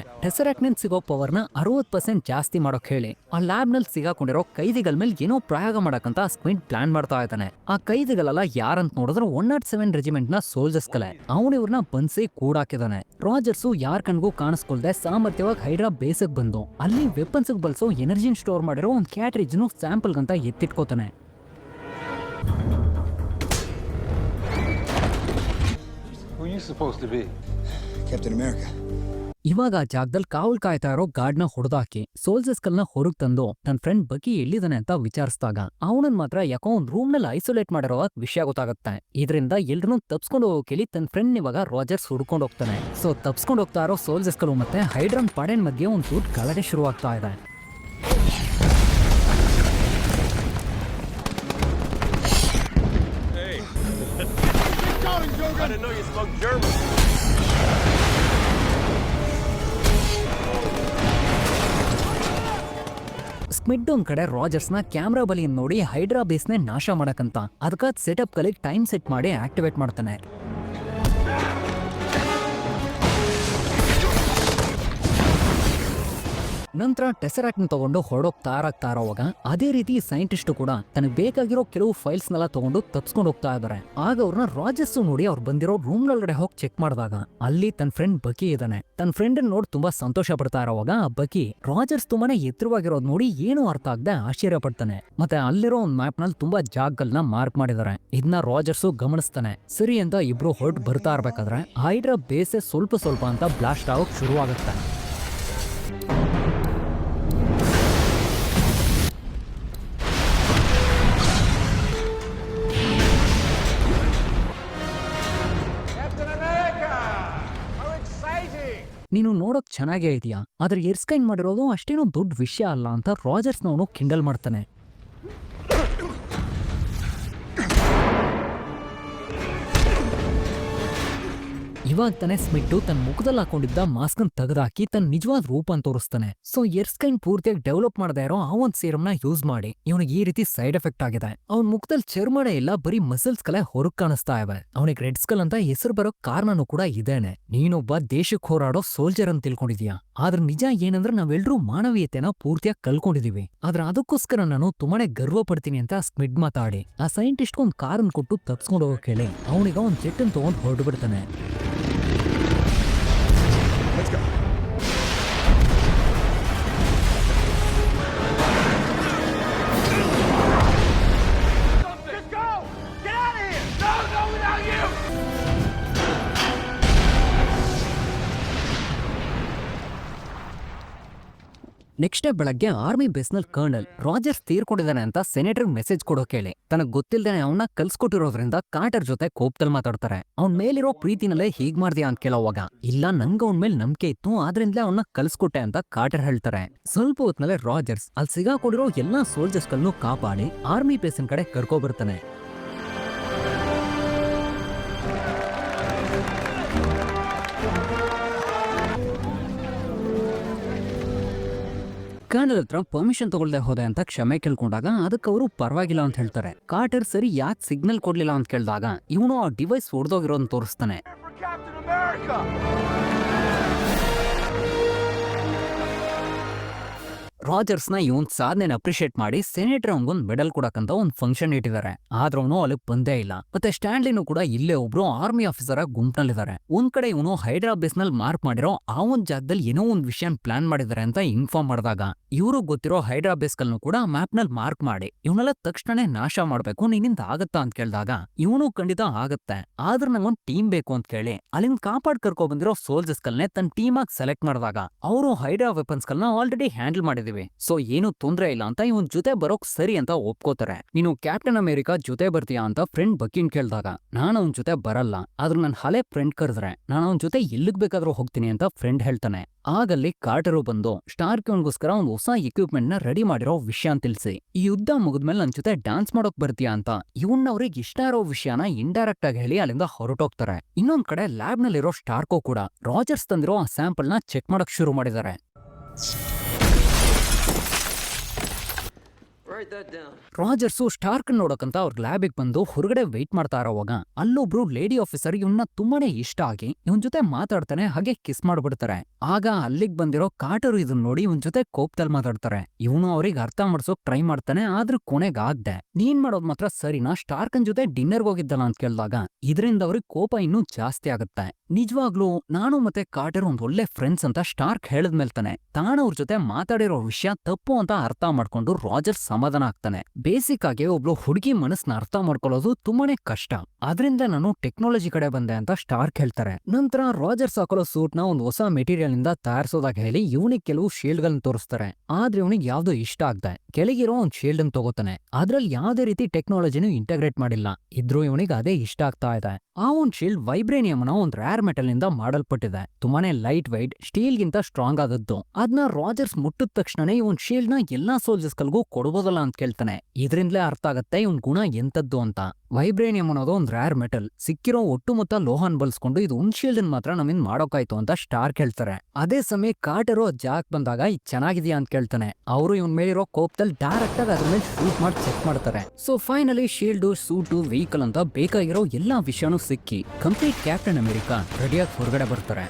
ನಿಂದ ಸಿಗೋ ಪವರ್ನ ಅರವತ್ ಪರ್ಸೆಂಟ್ ಜಾಸ್ತಿ ಮಾಡೋಕ್ ಹೇಳಿ. ಆ ಲ್ಯಾಬ್ನಲ್ಲಿ ಸಿಗಾಕೊಂಡಿರೋ ಕೈದಿಗಳ ಮೇಲೆ ಏನೋ ಪ್ರಯೋಗ ಮಾಡಕಂತ ಸ್ಕ್ವಿಂಟ್ ಪ್ಲಾನ್ ಮಾಡ್ತಾ ಇದ್ದಾನೆ. ಆ ಕೈದಿಗಳೆಲ್ಲ ಯಾರಂತ ನೋಡಿದ್ರೆ ಒನ್ ನಾಟ್ ಸೆವೆನ್ ರೆಜಿಮೆಂಟ್ನ ಸೋಲ್ಜರ್ಸ್ ಕಲೆ ಅವನು ಇವ್ರನ್ನ ಬಂಸಿ ಕೂಡಾಕಿದಾನೆ. ರಾಜರ್ಸು ಯಾರ ಕಣ್ಗೂ ಕಾಣಿಸ್ಕೊಳ್ದೆ ಸಾಮರ್ಥ್ಯವಾಗಿ ಹೈಡ್ರಾ ಬೇಸಕ್ ಬಂದು. ಅಲ್ಲಿ ವೆಪನ್ಸ್ ಬಳಸೋ ಎನರ್ಜಿನ್ ಸ್ಟೋರ್ ಮಾಡಿರೋ ಒಂದ್ ಕ್ಯಾಟ್ರಿಜ್ ನು ಸ್ಯಾಂಪಲ್ ಗಂತ ಎತ್ತಿಟ್ಕೋತಾನೆ. You supposed to be? Captain America. ಇವಾಗ ಆ ಜಾಗದಲ್ಲಿ ಕಾವಲ್ ಕಾಯ್ತಾ ಇರೋ ಗಾರ್ಡ್ನ ಹೊಡೆದಾಕಿ ಸೋಲ್ಜರ್ಸ್ ಕಲ್ನ ಹೊರಗ್ ತಂದು ತನ್ನ ಫ್ರೆಂಡ್ ಬಕಿ ಎಲ್ಲಿದ್ದಾನೆ ಅಂತ ವಿಚಾರಿಸಿದಾಗ ಅವನನ್ ಮಾತ್ರ ಯಾಕೋ ಒಂದ್ ರೂಮ್ನಲ್ಲಿ ಐಸೋಲೇಟ್ ಮಾಡಿರೋ ವಿಷಯ ಗೊತ್ತಾಗುತ್ತೆ ಇದರಿಂದ ಎಲ್ರೂ ತಪ್ಸ್ಕೊಂಡು ಹೋಗೋಕೆಲಿ ತನ್ನ ಫ್ರೆಂಡ್ ಇವಾಗ ರಾಜರ್ಸ್ ಹುಡ್ಕೊಂಡು ಹೋಗ್ತಾನೆ ಸೊ ತಪ್ಸ್ಕೊಂಡು ಹೋಗ್ತಾ ಇರೋ ಸೋಲ್ಜರ್ಸ್ ಕಲ್ ಮತ್ತೆ ಹೈಡ್ರನ್ ಪಡೆನ್ ಮಧ್ಯೆ ಒಂದ್ ದೊಡ್ಡ ಗಲಾಟೆ ಶುರುವಾಗ್ತಾ ಇದೆ German. ಸ್ಮಿಡ್ ಒಂದ್ ಕಡೆ ರಾಜರ್ಸ್ನ ಕ್ಯಾಮ್ರಾ ಬಲಿ ನೋಡಿ ಹೈಡ್ರಾ ಬೇಸ್ ನೇ ನಾಶ ಮಾಡಕಂತ ಅದಕ್ಕ ಸೆಟಪ್ ಕಲಿಗೆ ಟೈಮ್ ಸೆಟ್ ಮಾಡಿ ಆಕ್ಟಿವೇಟ್ ಮಾಡ್ತಾನೆ ನಂತರ ಟೆಸರಾಕ್ನ ತಗೊಂಡು ಹೊರಡೋಕ್ ತಯಾರಾಗ್ತಾ ಇರೋವಾಗ ಅದೇ ರೀತಿ ಸೈಂಟಿಸ್ಟ್ ಕೂಡ ತನಗೆ ಬೇಕಾಗಿರೋ ಕೆಲವು ಫೈಲ್ಸ್ ನೆಲ್ಲ ತಗೊಂಡು ತಪ್ಸ್ಕೊಂಡು ಹೋಗ್ತಾ ಇದ್ದಾರೆ ಆಗ ಅವ್ರನ್ನ ರಾಜಸ್ಸು ನೋಡಿ ಅವ್ರು ಬಂದಿರೋ ರೂಮ್ ಒಳಗಡೆ ಹೋಗಿ ಚೆಕ್ ಮಾಡಿದಾಗ ಅಲ್ಲಿ ತನ್ನ ಫ್ರೆಂಡ್ ಬಕಿ ಇದ್ದಾನೆ ತನ್ನ ಫ್ರೆಂಡ್ ನೋಡಿ ತುಂಬಾ ಸಂತೋಷ ಪಡ್ತಾ ಇರೋವಾಗ ಬಕಿ ರಾಜರ್ಸ್ ತುಂಬಾನೇ ಎತ್ತರವಾಗಿರೋದು ನೋಡಿ ಏನು ಅರ್ಥ ಆಗದೆ ಆಶ್ಚರ್ಯ ಪಡ್ತಾನೆ. ಮತ್ತೆ ಅಲ್ಲಿರೋ ಒಂದು ಮ್ಯಾಪ್ನಲ್ಲಿ ತುಂಬಾ ಜಾಗಗಳನ್ನ ಮಾರ್ಕ್ ಮಾಡಿದಾರೆ. ಇದನ್ನ ರಾಜರ್ಸ್ ಗಮನಿಸ್ತಾನೆ. ಸರಿ ಅಂತ ಇಬ್ರು ಹೊರಟು ಬರ್ತಾ ಇರ್ಬೇಕಾದ್ರೆ ಹೈಡ್ರಾ ಬೇಸೆ ಸ್ವಲ್ಪ ಸ್ವಲ್ಪ ಅಂತ ಬ್ಲಾಸ್ಟ್ ಆಗೋಕ್ ಶುರುವಾಗುತ್ತೆ. Captain ನೀನು ನೋಡೋಕ್ ಚೆನ್ನಾಗೇ ಇದೆಯಾ? ಆದ್ರೆ ಎರ್ಸ್ಕೈನ್ ಮಾಡಿರೋದು ಅಷ್ಟೇನೋ ದೊಡ್ಡ ವಿಷಯ ಅಲ್ಲ ಅಂತ ರಾಜರ್ಸ್ನವನು ಕಿಂಡಲ್ ಮಾಡ್ತಾನೆ. ಇವಾಗ ಸ್ಮಿಟ್ ಸ್ಮಿಟ್ಟು ತನ್ನ ಮುಖದಲ್ಲಿ ಹಾಕೊಂಡಿದ್ದ ಮಾಸ್ಕ್ ತೆಗೆದಾಕಿ ತನ್ನ ನಿಜವಾದ ರೂಪ ಅಂತ ತೋರಿಸ್ತಾನೆ. ಸೊ ಎರ್ಸ್ಕೈನ್ ಪೂರ್ತಿಯಾಗಿ ಡೆವಲಪ್ ಮಾಡದೇ ಇರೋ ಆ ಒಂದ್ ಸೇರಮ್ನ ಯೂಸ್ ಮಾಡಿ. ಇವನಿಗೆ ಈ ರೀತಿ ಸೈಡ್ ಎಫೆಕ್ಟ್ ಆಗಿದೆ. ಅವನ ಮುಖದಲ್ಲಿ ಚರ್ಮಡೆ ಇಲ್ಲ, ಬರೀ ಮಸಲ್ಸ್ ಕಲೆ ಹೊರಗ್ ಕಾಣಿಸ್ತಾ ಇವೆ. ಅವನಿಗೆ ರೆಡ್ ಸ್ಕಲ್ ಅಂತ ಹೆಸರು ಬರೋ ಕಾರಣನೂ ಕೂಡ ಇದೇನೆ. ನೀನೊಬ್ಬ ದೇಶಕ್ಕೆ ಹೋರಾಡೋ ಸೋಲ್ಜರ್ ಅಂತ ತಿಳ್ಕೊಂಡಿದ್ಯಾ? ಆದ್ರೆ ನಿಜ ಏನಂದ್ರೆ ನಾವೆಲ್ಲರೂ ಮಾನವೀಯತೆನ ಪೂರ್ತಿಯಾಗಿ ಕಲ್ಕೊಂಡಿದೀವಿ. ಆದ್ರೆ ಅದಕ್ಕೋಸ್ಕರ ನಾನು ತುಂಬಾನೇ ಗರ್ವ ಪಡ್ತೀನಿ ಅಂತ ಸ್ಮಿಡ್ ಮಾತಾಡಿ. ಆ ಸೈಂಟಿಸ್ಟ್ ಒಂದ್ ಕಾರನ್ ಕೊಟ್ಟು ತಪ್ಸ್ಕೊಂಡು ಕೇಳಿ ಹೇಳಿ ಅವನಿಗ ಒಂದ್ ಜೆಟ್ ಅನ್ನು ತಗೊಂಡ್ ಹೊರಟು ಬಿಡ್ತಾನೆ ನೆಕ್ಸ್ಟ್ ಡೇ ಬೆಳಗ್ಗೆ ಆರ್ಮಿ ಬೇಸ್ನಲ್ ಕರ್ನಲ್ ರಾಜರ್ಸ್ ತೀರ್ಕೊಂಡಿದ್ದಾನೆ ಅಂತ ಸೆನೆಟರ್ ಮೆಸೇಜ್ ಕೊಡೋ ಕೇಳಿ. ತನಗ್ ಗೊತ್ತಿಲ್ದೇನೆ ಅವನ್ನ ಕಲ್ಸ್ಕೊಟ್ಟಿರೋದ್ರಿಂದ ಕಾಟರ್ ಜೊತೆ ಕೋಪದಲ್ಲಿ ಮಾತಾಡ್ತಾರೆ. ಅವ್ನ ಮೇಲಿರೋ ಪ್ರೀತಿನಲ್ಲೇ ಹೀಗ್ ಮಾಡ್ದೆ ಅಂತ ಕೇಳೋವಾಗ, ಇಲ್ಲ ನಂಗ ಅವನ್ ಮೇಲೆ ನಂಬಿಕೆ ಇತ್ತು, ಆದ್ರಿಂದಲೇ ಅವನ್ನ ಕಲ್ಸ್ಕೊಟ್ಟೆ ಅಂತ ಕಾಟರ್ ಹೇಳ್ತಾರೆ. ಸ್ವಲ್ಪ ಹೊತ್ನಲ್ಲೇ ರಾಜರ್ಸ್ ಅಲ್ಲಿ ಸಿಗಾಕೊಂಡಿರೋ ಎಲ್ಲಾ ಸೋಲ್ಜರ್ಸ್ಗಳನ್ನು ಕಾಪಾಡಿ ಆರ್ಮಿ ಬೇಸಿನ ಕಡೆ ಕರ್ಕೊ ಬರ್ತಾನೆ ಕರ್ನಲ್ ಹತ್ರ ಪರ್ಮಿಷನ್ ತಗೊಳ್ದೆ ಹೋದೆ ಅಂತ ಕ್ಷಮೆ ಕೇಳ್ಕೊಂಡಾಗ ಅದಕ್ಕೆ ಅವರು ಪರವಾಗಿಲ್ಲ ಅಂತ ಹೇಳ್ತಾರೆ. ಕಾಟರ್ ಸರಿ ಯಾಕೆ ಸಿಗ್ನಲ್ ಕೊಡ್ಲಿಲ್ಲ ಅಂತ ಕೇಳಿದಾಗ ಇವನು ಆ ಡಿವೈಸ್ ಹೊಡೆದೋಗಿರೋದನ್ನ ತೋರಿಸ್ತಾನೆ. ರಾಜರ್ಸ್ನ ಇವನ್ ಸಾಧನೆನ ಅಪ್ರಿಷಿಯೇಟ್ ಮಾಡಿ ಸೆನೆಟರ್ ಅವನ್ಗೊಂದ್ ಮೆಡಲ್ ಕೊಡಕ್ಕಂತ ಒಂದು ಫಂಕ್ಷನ್ ಇಟ್ಟಿದ್ದಾರೆ ಆದ್ರೆ ಅವನು ಅಲ್ಲಿ ಬಂದೇ ಇಲ್ಲ. ಮತ್ತೆ ಸ್ಟ್ಯಾನ್ಲಿನೂ ಕೂಡ ಇಲ್ಲೇ ಒಬ್ರು ಆರ್ಮಿ ಆಫೀಸರ್ ಗುಂಪ್ನಲ್ಲಿದ್ದಾರೆ ಒಂದ್ ಕಡೆ ಇವನು ಹೈದರಾಬಾದ್ನಲ್ಲಿ ಮಾರ್ಕ್ ಮಾಡಿರೋ ಆ ಒಂದ್ ಜಾಗದಲ್ಲಿ ಏನೋ ಒಂದ್ ವಿಷಯ ಪ್ಲಾನ್ ಮಾಡಿದ್ದಾರೆ ಅಂತ ಇನ್ಫಾರ್ಮ್ ಮಾಡಿದಾಗ ಇವರು ಗೊತ್ತಿರೋ ಹೈದರಾಬೇಸ್ ಕೂಡ ಮ್ಯಾಪ್ನಲ್ಲಿ ಮಾರ್ಕ್ ಮಾಡಿ, ಇವನೆಲ್ಲ ತಕ್ಷಣ ನಾಶ ಮಾಡ್ಬೇಕು ನಿನ್ನಿಂದ ಆಗತ್ತಾ ಅಂತ ಕೇಳಿದಾಗ, ಇವನು ಖಂಡಿತ ಆಗತ್ತೆ, ಆದ್ರೆ ನಂಗೊಂದ್ ಟೀಮ್ ಬೇಕು ಅಂತ ಕೇಳಿ, ಅಲ್ಲಿಂದ ಕಾಪಾಡ್ ಕರ್ಕೊ ಬಂದಿರೋ ಸೋಲ್ಜರ್ಸ್ ಕಲ್ನೇ ತನ್ನ ಟೀಮ್ ಆಗಿ ಸೆಲೆಕ್ಟ್ ಮಾಡಿದಾಗ, ಅವರು ಹೈಡ್ರಾ ವೆಪನ್ಸ್ ಕಲ್ನ ಆಲ್ರೆಡಿ ಹ್ಯಾಂಡಲ್ ಮಾಡಿದೀವಿ ಸೊ ಏನು ತೊಂದ್ರೆ ಇಲ್ಲ ಅಂತ ಇವನ್ ಜೊತೆ ಬರೋಕ್ ಸರಿ ಅಂತ ಒಪ್ಕೋತಾರೆ. ನೀನು ಕ್ಯಾಪ್ಟನ್ ಅಮೆರಿಕಾ ಜೊತೆ ಬರ್ತೀಯಾ ಅಂತ ಫ್ರೆಂಡ್ ಬಕ್ಕಿನ್ ಕೇಳಿದಾಗ, ನಾನು ಅವನ್ ಜೊತೆ ಬರಲ್ಲ. ಆದ್ರೂ ನನ್ನ ಹಳೆ ಫ್ರೆಂಡ್ ಕರೆದ್ರೆ, ನಾನು ಅವನ್ ಜೊತೆ ಎಲ್ಲಿಗ್ ಬೇಕಾದ್ರೂ ಹೋಗ್ತೀನಿ ಅಂತ ಫ್ರೆಂಡ್ ಹೇಳ್ತಾನೆ. ಆಗಲ್ಲಿ ಕಾರ್ಟರು ಬಂದು ಸ್ಟಾರ್ಕ್ ಅವನಿಗೋಸ್ಕರ ಒಂದು ಹೊಸ ಎಕ್ವಿಪ್ಮೆಂಟ್ನ ರೆಡಿ ಮಾಡಿರೋ ವಿಷಯ ತಿಳಿಸಿ. ಈ ಯುದ್ಧ ಮುಗಿದ್ಮೇಲೆ ನನ್ ಜೊತೆ ಡ್ಯಾನ್ಸ್ ಮಾಡೋಕ್ ಬರ್ತೀಯಾ ಅಂತ ಇವನ್ ಅವ್ರಿಗೆ ಇಷ್ಟ ಇರೋ ವಿಷಯನ ಇಂಡೈರೆಕ್ಟ್ ಆಗಿ ಹೇಳಿ ಅಲ್ಲಿಂದ ಹೊರಟೋಗ್ತಾರೆ. ಇನ್ನೊಂದ್ ಕಡೆ ಲ್ಯಾಬ್ ನಲ್ಲಿರೋ ಸ್ಟಾರ್ಕೋ ಕೂಡ ರಾಜರ್ಸ್ ತಂದಿರೋ ಆ ಸ್ಯಾಂಪಲ್ನ ಚೆಕ್ ಮಾಡಕ್ ಶುರು ಮಾಡಿದ್ದಾರೆ. ರಾಜರ್ಸು ಸ್ಟಾರ್ಕ್ ನೋಡಕಂತ ಅವ್ರ ಲ್ಯಾಬಿಗೆ ಬಂದು ಹೊರಗಡೆ ವೆಯ್ಟ್ ಮಾಡ್ತಾ ಇರೋವಾಗ ಅಲ್ಲೊಬ್ರು ಲೇಡಿ ಆಫೀಸರ್ ಇವನ್ನ ತುಂಬಾನೇ ಇಷ್ಟ ಆಗಿ ಇವನ್ ಜೊತೆ ಮಾತಾಡ್ತಾನೆ ಹಾಗೆ ಕಿಸ್ ಮಾಡ್ಬಿಡ್ತಾರೆ. ಆಗ ಅಲ್ಲಿಗ್ ಬಂದಿರೋ ಕಾಟರು ಇದನ್ನ ನೋಡಿ ಇವನ್ ಜೊತೆ ಕೋಪದಲ್ಲಿ ಮಾತಾಡ್ತಾರೆ. ಇವನು ಅವ್ರಿಗೆ ಅರ್ಥ ಮಾಡ್ಸೋಕ್ ಟ್ರೈ ಮಾಡ್ತಾನೆ, ಆದ್ರೂ ಕೊನೆಗ್ ಆಗ್ದೆ. ನೀನ್ ಮಾಡೋದ್ ಮಾತ್ರ ಸರಿನಾ? ಸ್ಟಾರ್ಕನ್ ಜೊತೆ ಡಿನ್ನರ್ಗೆ ಹೋಗಿದ್ದಲ್ಲ ಅಂತ ಕೇಳಿದಾಗ ಇದರಿಂದ ಅವ್ರಿಗೆ ಕೋಪ ಇನ್ನೂ ಜಾಸ್ತಿ ಆಗುತ್ತೆ. ನಿಜವಾಗ್ಲೂ ನಾನು ಮತ್ತೆ ಕಾಟರ್ ಒಂದ್ ಒಳ್ಳೆ ಫ್ರೆಂಡ್ಸ್ ಅಂತ ಸ್ಟಾರ್ಕ್ ಹೇಳಿದ್ಮೇಲ್ತಾನೆ. ತಾನವ್ರ ಜೊತೆ ಮಾತಾಡಿರೋ ವಿಷಯ ತಪ್ಪು ಅಂತ ಅರ್ಥ ಮಾಡ್ಕೊಂಡು ರಾಜರ್ ಸಮಾಧಾನ ಆಗ್ತಾನೆ. ಬೇಸಿಕ್ ಆಗಿ ಒಬ್ಳು ಹುಡುಗಿ ಮನಸ್ಸನ್ನ ಅರ್ಥ ಮಾಡ್ಕೊಳ್ಳೋದು ತುಂಬಾನೇ ಕಷ್ಟ. ಅದರಿಂದ ನಾನು ಟೆಕ್ನಾಲಜಿ ಕಡೆ ಬಂದೆ ಅಂತ ಸ್ಟಾರ್ಕ್ ಹೇಳ್ತಾರೆ. ನಂತರ ರಾಜರ್ಸ್ ಹಾಕೊಳ್ಳೋ ಸೂಟ್ನ ಒಂದು ಹೊಸ ಮೆಟೀರಿಯಲ್ ಇಂದ ತಯಾರಿಸೋದಾಗ ಹೇಳಿ ಇವನಿಗೆ ಕೆಲವು ಶೀಲ್ಡ್ ಗಳನ್ನ ತೋರಿಸ್ತಾರೆ. ಆದ್ರೆ ಇವನಿಗೆ ಯಾವ್ದು ಇಷ್ಟ ಆಗ್ದೆ. ಕೆಳಗಿರೋ ಒಂದ್ ಶೀಲ್ಡ್ ಅನ್ನು ತಗೋತಾನೆ. ಅದ್ರಲ್ಲಿ ಯಾವ್ದೇ ರೀತಿ ಟೆಕ್ನಾಲಜಿನೂ ಇಂಟಗ್ರೇಟ್ ಮಾಡಿಲ್ಲ. ಇದ್ರೂ ಇವನಿಗೆ ಅದೇ ಇಷ್ಟ ಆಗ್ತಾ ಇದೆ. ಆ ಒಂದ್ ಶೀಲ್ಡ್ ವೈಬ್ರೇನಿಯಂ ನ ಒಂದ್ ರೇರ್ ಮೆಟಲ್ನಿಂದ ಮಾಡಲ್ಪಟ್ಟಿದೆ. ತುಂಬಾನೇ ಲೈಟ್ ವೈಟ್ ಸ್ಟೀಲ್ ಗಿಂತ ಸ್ಟ್ರಾಂಗ್ ಆದದ್ದು. ಅದನ್ನ ರಾಜರ್ಸ್ ಮುಟ್ಟಿದ ತಕ್ಷಣನೇ ಇವನ್ ಶೀಲ್ಡ್ನ ಎಲ್ಲಾ ಸೋಲ್ಜರ್ಸ್ ಗಳಿಗೂ ಅಂತ ಕೇಳ್ತಾನೆ. ಇದರಿಂದಲೇ ಅರ್ಥ ಆಗತ್ತೆ, ಇವನ್ ಗುಣ ಎಂತದ್ದು ಅಂತ. ವೈಬ್ರೇನಿಯಂ ಅನ್ನೋದು ಒಂದ್ ರ್ಯಾರ್ ಮೆಟಲ್ ಸಿಕ್ಕಿರೋ ಒಟ್ಟುಮೊತ್ತ ಲೋಹನ್ ಬಳಸ್ಕೊಂಡು ಇದು ಒಂದ್ ಶೀಲ್ಡ್ ಮಾತ್ರ ನಮ್ಮಿಂದ ಮಾಡೋಕಾಯ್ತು ಅಂತ ಸ್ಟಾರ್ಕ್ ಹೇಳ್ತಾರೆ ಅದೇ ಸಮಯ ಕಾಟರೋ ಜಾಕ್ ಬಂದಾಗ, ಇದು ಚೆನ್ನಾಗಿದೆಯಾ? ಅಂತ ಕೇಳ್ತಾನೆ. ಅವರು ಇವನ್ ಮೇಲಿರೋ ಕೋಪದಲ್ಲಿ ಡೈರೆಕ್ಟ್ ಆಗಿ ಅದ್ರ ಮೇಲೆ ಶೂಟ್ ಮಾಡಿ ಚೆಕ್ ಮಾಡ್ತಾರೆ. So finally shield suit vehicle ಅಂತ ಬೇಕಾಗಿರೋ ಎಲ್ಲಾ ವಿಷಯನೂ ಸಿಕ್ಕಿ ಕಂಪ್ಲೀಟ್ ಕ್ಯಾಪ್ಟನ್ ಅಮೆರಿಕಾ ರೆಡಿಯಾಗಿ ಹೊರಗಡೆ ಬರ್ತಾರೆ.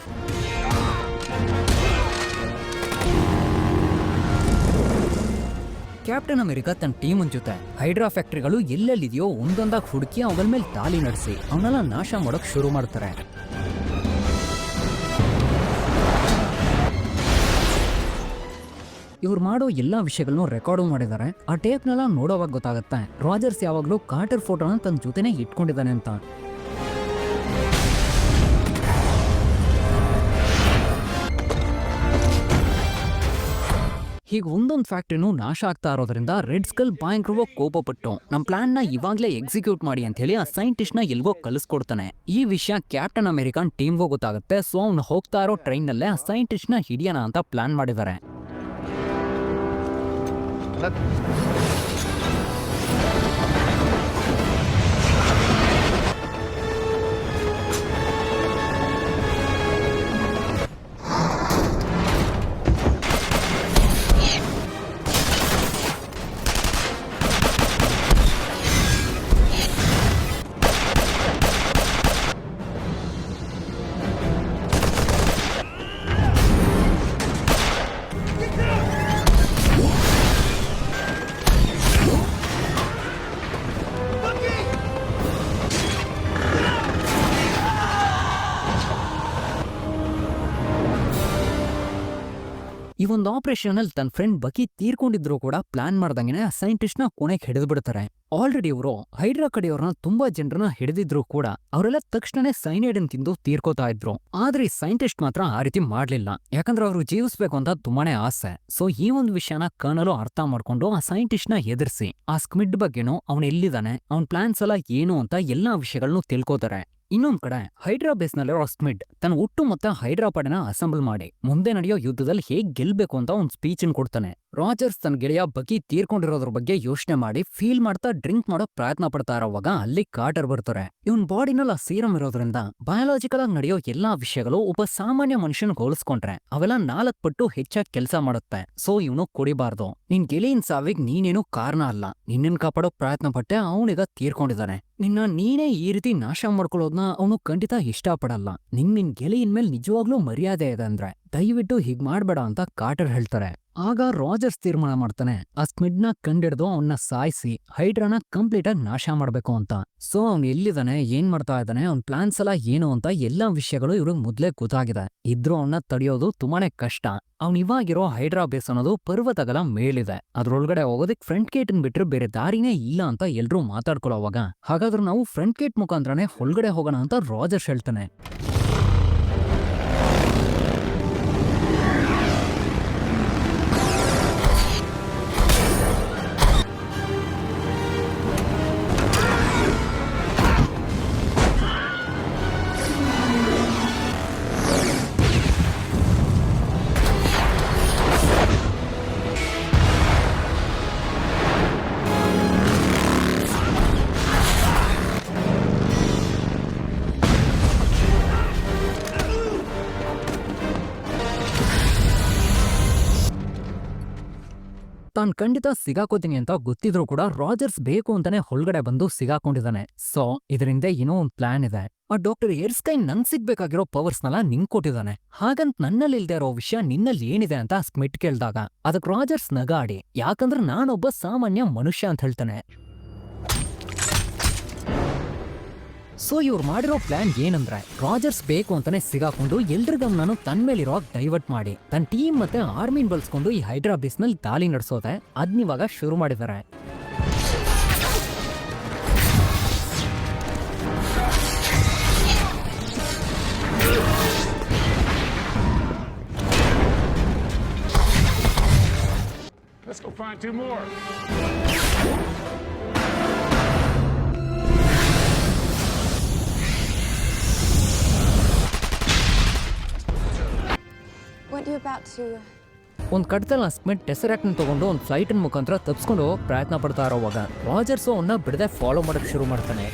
ಕ್ಯಾಪ್ಟನ್ ಅಮೆರಿಕ ತನ್ನ ಟೀಮ್ ಜೊತೆ. ಹೈಡ್ರಾ ಫ್ಯಾಕ್ಟರಿಗಳು ಎಲ್ಲೆಲ್ಲಿದೆಯೋ ಒಂದೊಂದಾಗಿ ಹುಡುಕಿ ಅವನ ಮೇಲೆ ದಾಳಿ ನಡೆಸಿ ಅವನ್ನೆಲ್ಲ ನಾಶ ಮಾಡೋಕ್ ಶುರು ಮಾಡ್ತಾರೆ. ಇವ್ರು ಮಾಡೋ ಎಲ್ಲಾ ವಿಷಯಗಳನ್ನು ರೆಕಾರ್ಡು ಮಾಡಿದ್ದಾರೆ. ಆ ಟೇಪ್ನೆಲ್ಲ ನೋಡೋವಾಗ ಗೊತ್ತಾಗುತ್ತೆ. ರಾಜರ್ಸ್ ಯಾವಾಗಲೂ ಕಾರ್ಟರ್ ಫೋಟೋನ ತನ್ನ ಜೊತೆನೇ ಇಟ್ಕೊಂಡಿದ್ದಾನೆ ಅಂತ. ಹೀಗೆ ಒಂದೊಂದು ಫ್ಯಾಕ್ಟ್ರಿನೂ ನಾಶ ಆಗ್ತಾ ಇರೋದ್ರಿಂದ ರೆಡ್ ಸ್ಕಲ್ ಭಯಂಕರವಾಗಿ ಕೋಪಪಟ್ಟು. ನಮ್ಮ ಪ್ಲಾನ್ ಇವಾಗಲೇ ಎಕ್ಸಿಕ್ಯೂಟ್ ಮಾಡಿ ಅಂತ ಹೇಳಿ ಆ ಸೈಂಟಿಸ್ಟ್ನ ಎಲ್ಗೋ ಕಲಿಸ್ಕೊಡ್ತಾನೆ. ಈ ವಿಷಯ ಕ್ಯಾಪ್ಟನ್ ಅಮೆರಿಕನ್ ಟೀಮ್ಗೂ ಗೊತ್ತಾಗುತ್ತೆ. ಸೊ ಅವ್ನು ಹೋಗ್ತಾ ಇರೋ ಟ್ರೈನ್ ನಲ್ಲೇ ಆ ಸೈಂಟಿಸ್ಟ್ನ ಹಿಡಿಯೋಣ ಅಂತ ಪ್ಲಾನ್ ಮಾಡಿದ್ದಾರೆ ಒಂದು ಆಪರೇಷನ್ ಅಲ್ಲಿ ತನ್ನ ಫ್ರೆಂಡ್ ಬಕಿ ತೀರ್ಕೊಂಡಿದ್ರು ಕೂಡ ಪ್ಲಾನ್ ಮಾಡ್ದಂಗೆ ಆ ಸೈಂಟಿಸ್ಟ್ನ ಕೊನೆಗೆ ಹಿಡಿದು ಬಿಡ್ತಾರೆ ಆಲ್ರೆಡಿ ಇವರು ಹೈಡ್ರಾ ಕಡೆಯವ್ರನ್ನ ತುಂಬಾ ಜನರನ್ನ ಹಿಡಿದಿದ್ರು ಕೂಡ ಅವರೆಲ್ಲ ತಕ್ಷಣನೇ ಸೈನೈಡ್ ತಿಂದು ತೀರ್ಕೋತಾ ಇದ್ರು. ಆದ್ರೆ ಈ ಸೈಂಟಿಸ್ಟ್ ಮಾತ್ರ ಆ ರೀತಿ ಮಾಡ್ಲಿಲ್ಲ. ಯಾಕಂದ್ರೆ ಅವರು ಜೀವಿಸ್ಬೇಕು ಅಂತ ತುಂಬಾನೇ ಆಸೆ. ಸೊ ಈ ಒಂದು ವಿಷಯನ ಕರ್ನಲು ಅರ್ಥ ಮಾಡ್ಕೊಂಡು ಆ ಸೈಂಟಿಸ್ಟ್ನ ಎದುರಿಸಿ, ಆ ಸ್ಕ್ಮಿಡ್ ಬಗ್ಗೆನೋ ಅವನ್ ಎಲ್ಲಿದ್ದಾನೆ ಅವನ್ ಪ್ಲಾನ್ಸ್ ಎಲ್ಲ ಏನು ಅಂತ ಎಲ್ಲಾ ವಿಷಯಗಳನ್ನು ತಿಳ್ಕೋತಾರೆ. ಇನ್ನೊಂದ್ ಕಡೆ ಹೈಡ್ರಾ ಬೇಸ್ ನಲ್ಲಿರೋ ಸ್ಮಿಡ್ ತನ್ನ ಹುಟ್ಟು ಮತ್ತೆ ಹೈಡ್ರಾ ಪಡೆನ ಅಸೆಂಬಲ್ ಮಾಡಿ ಮುಂದೆ ನಡೆಯೋ ಯುದ್ಧದಲ್ಲಿ ಹೇಗೆ ಗೆಲ್ಬೇಕು ಅಂತ ಒಂದು ಸ್ಪೀಚ್ ಕೊಡ್ತಾನೆ. ರಾಜರ್ಸ್ ತನ್ನ ಗೆಳೆಯ ಬಕಿ ತೀರ್ಕೊಂಡಿರೋದ್ರ ಬಗ್ಗೆ ಯೋಚನೆ ಮಾಡಿ ಫೀಲ್ ಮಾಡ್ತಾ ಡ್ರಿಂಕ್ ಮಾಡೋ ಪ್ರಯತ್ನ ಪಡ್ತಾ ಇರೋವಾಗ ಅಲ್ಲಿ ಕಾಟರ್ ಬರ್ತಾರೆ. ಇವನ್ ಬಾಡಿನಲ್ಲಿ ಆ ಸೀರಮ್ ಇರೋದ್ರಿಂದ ಬಯಾಲಜಿಕಲ್ ಆಗಿ ನಡೆಯೋ ಎಲ್ಲಾ ವಿಷಯಗಳು ಒಬ್ಬ ಸಾಮಾನ್ಯ ಮನುಷ್ಯನ್ ಹೋಲಿಸ್ಕೊಂಡ್ರೆ ಅವೆಲ್ಲ ನಾಲ್ಕ್ ಪಟ್ಟು ಹೆಚ್ಚಾಗಿ ಕೆಲಸ ಮಾಡುತ್ತೆ. ಸೊ ಇವನು ಕುಡಿಬಾರ್ದು. ನಿನ್ ಗೆಳೆಯನ್ ಸಾವಿಗ್ ನೀನೇನು ಕಾರಣ ಅಲ್ಲ. ನಿನ್ನನ್ ಕಾಪಾಡೋ ಪ್ರಯತ್ನ ಪಟ್ಟೆ ಅವನಿಗ ತೀರ್ಕೊಂಡಿದ್ದಾನೆ ನಿನ್ನ ನೀನೇ ಈ ರೀತಿ ನಾಶ ಮಾಡ್ಕೊಳ್ಳೋದ್ನ ಅವನು ಖಂಡಿತ ಇಷ್ಟಪಡಲ್ಲ. ನಿನ್ ನಿನ್ ಗೆಳೆಯನ್ ಮೇಲೆ ನಿಜವಾಗ್ಲೂ ಮರ್ಯಾದೆ ಇದೆ ಅಂದ್ರೆ ದಯವಿಟ್ಟು ಹೀಗ್ ಮಾಡ್ಬೇಡ ಅಂತ ಕಾಟರ್ ಹೇಳ್ತಾರೆ. ಆಗ ರಾಜರ್ಸ್ ತೀರ್ಮಾನ ಮಾಡ್ತಾನೆ, ಆ ಸ್ಮಿಡ್ನ ಕಂಡಿಡ್ದು ಅವನ್ನ ಸಾಯಿಸಿ, ಹೈಡ್ರಾನ ಕಂಪ್ಲೀಟ್ ಆಗಿ ನಾಶ ಮಾಡ್ಬೇಕು ಅಂತ. ಸೊ, ಅವ್ನು ಎಲ್ಲಿದ್ದಾನೆ ಏನ್ ಮಾಡ್ತಾ ಇದ್ದಾನೆ ಅವ್ನ್ ಪ್ಲಾನ್ಸ್ ಎಲ್ಲ ಏನು ಅಂತ ಎಲ್ಲಾ ವಿಷಯಗಳು ಇವ್ರಿಗೆ ಮೊದ್ಲೇ ಗೊತ್ತಾಗಿದೆ. ಇದ್ರೂ ಅವನ್ನ ತಡೆಯೋದು ತುಂಬಾನೇ ಕಷ್ಟ. ಅವ್ನ್ ಇವಾಗಿರೋ ಹೈಡ್ರಾ ಬೇಸ್ ಅನ್ನೋದು ಪರ್ವತಗಳ ಮೇಲಿದೆ. ಅದ್ರೊಳಗಡೆ ಹೋಗೋದಕ್ಕೆ ಫ್ರಂಟ್ ಗೇಟ್ ಬಿಟ್ರೆ ಬೇರೆ ದಾರಿನೇ ಇಲ್ಲ ಅಂತ ಎಲ್ರೂ ಮಾತಾಡ್ಕೊಳ್ಳೋವಾಗ ಹಾಗಾದ್ರೆ ನಾವು ಫ್ರಂಟ್ ಗೇಟ್ ಮುಖಾಂತರನೇ ಒಳಗಡೆ ಹೋಗೋಣ ಅಂತ ರಾಜರ್ಸ್ ಹೇಳ್ತಾನೆ. ತಾನ್ ಖಂಡಿತ ಸಿಗಾಕೋತೀನಿ ಅಂತ ಗೊತ್ತಿದ್ರು ಕೂಡ ರಾಜರ್ಸ್ ಬೇಕು ಅಂತಾನೆ ಹೊಳ್ಗಡೆ ಬಂದು ಸಿಗಾಕೊಂಡಿದ್ದಾನೆ. ಸೊ ಇದರಿಂದ ಏನೋ ಒಂದ್ ಪ್ಲಾನ್ ಇದೆ. ಆ ಡಾಕ್ಟರ್ ಏರ್ಸ್ಕೈ ನಂಗ್ ಸಿಗ್ಬೇಕಾಗಿರೋ ಪವರ್ಸ್ನೆಲ್ಲ ನಿಂಗ್ ಕೊಟ್ಟಿದ್ದಾನೆ. ಹಾಗಂತ ನನ್ನಲ್ಲಿ ಇಲ್ದೇ ಇರೋ ವಿಷಯ ನಿನ್ನಲ್ಲಿ ಏನಿದೆ ಅಂತ ಸ್ಮಿಟ್ ಕೇಳ್ದಾಗ ಅದಕ್ಕೆ ರಾಜರ್ಸ್ ನಗಾಡಿ, ಯಾಕಂದ್ರೆ ನಾನೊಬ್ಬ ಸಾಮಾನ್ಯ ಮನುಷ್ಯ ಅಂತ ಹೇಳ್ತಾನೆ. ಸೊ ಇವ್ರು ಮಾಡಿರೋ ಪ್ಲಾನ್ ಏನಂದ್ರೆ ರಾಜರ್ಸ್ ಬೇಕು ಅಂತಾನೆ ಸಿಗಾಕೊಂಡು ಎಲ್ರ ಗಮನನು ತನ್ ಮೇಲಿರೋ ಡೈವರ್ಟ್ ಮಾಡಿ ತನ್ನ ಟೀಮ್ ಮತ್ತೆ ಆರ್ಮಿನ್ ಬಳಸ್ಕೊಂಡು ಈ ಹೈಡ್ರಾ ಬೇಸ್ನಲ್ಲಿ ದಾಳಿ ನಡೆಸೋದೆ ಅದ್ನಿವಾಗ ಶುರು ಮಾಡಿದ್ದಾರೆ Let's go find two more. ಒಂದ್ ಕಡ್ತಲ್ ಸ್ಮಿಟ್ ಟೆಸರಾಕ್ಟ್ ತಗೊಂಡು ಒಂದು ಫ್ಲೈಟ್ ಮುಖಾಂತರ ತಪ್ಸ್ಕೊಂಡು ಪ್ರಯತ್ನ ಪಡ್ತಾ ಇರೋವಾಗ ರಾಜರ್ಸ್ ಅವನ್ನ ಬಿಡದೆ ಫಾಲೋ ಮಾಡಕ್ ಶುರು ಮಾಡ್ತಾನೆ.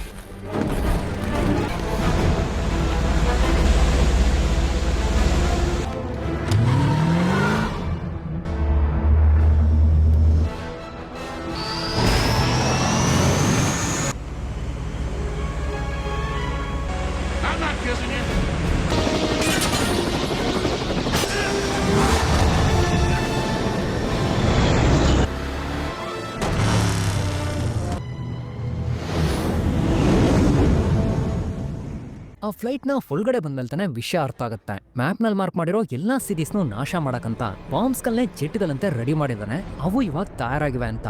ಆ ಫ್ಲೈಟ್ನ ಒಳಗಡೆ ಬಂದ್ಮೇಲೆ ತಾನೆ ವಿಷಯ ಅರ್ಥ ಆಗುತ್ತೆ. ಮ್ಯಾಪ್ನಲ್ಲಿ ಮಾರ್ಕ್ ಮಾಡಿರೋ ಎಲ್ಲಾ ಸಿಟೀಸ್ನು ನಾಶ ಮಾಡಕ್ಕಂತ ಬಾಂಬ್ಸ್ ಗಳನ್ನೇ ಜೆಟ್ಗಳಂತೆ ರೆಡಿ ಮಾಡಿದಾನೆ. ಅವು ಇವಾಗ ತಯಾರಾಗಿವೆ ಅಂತ.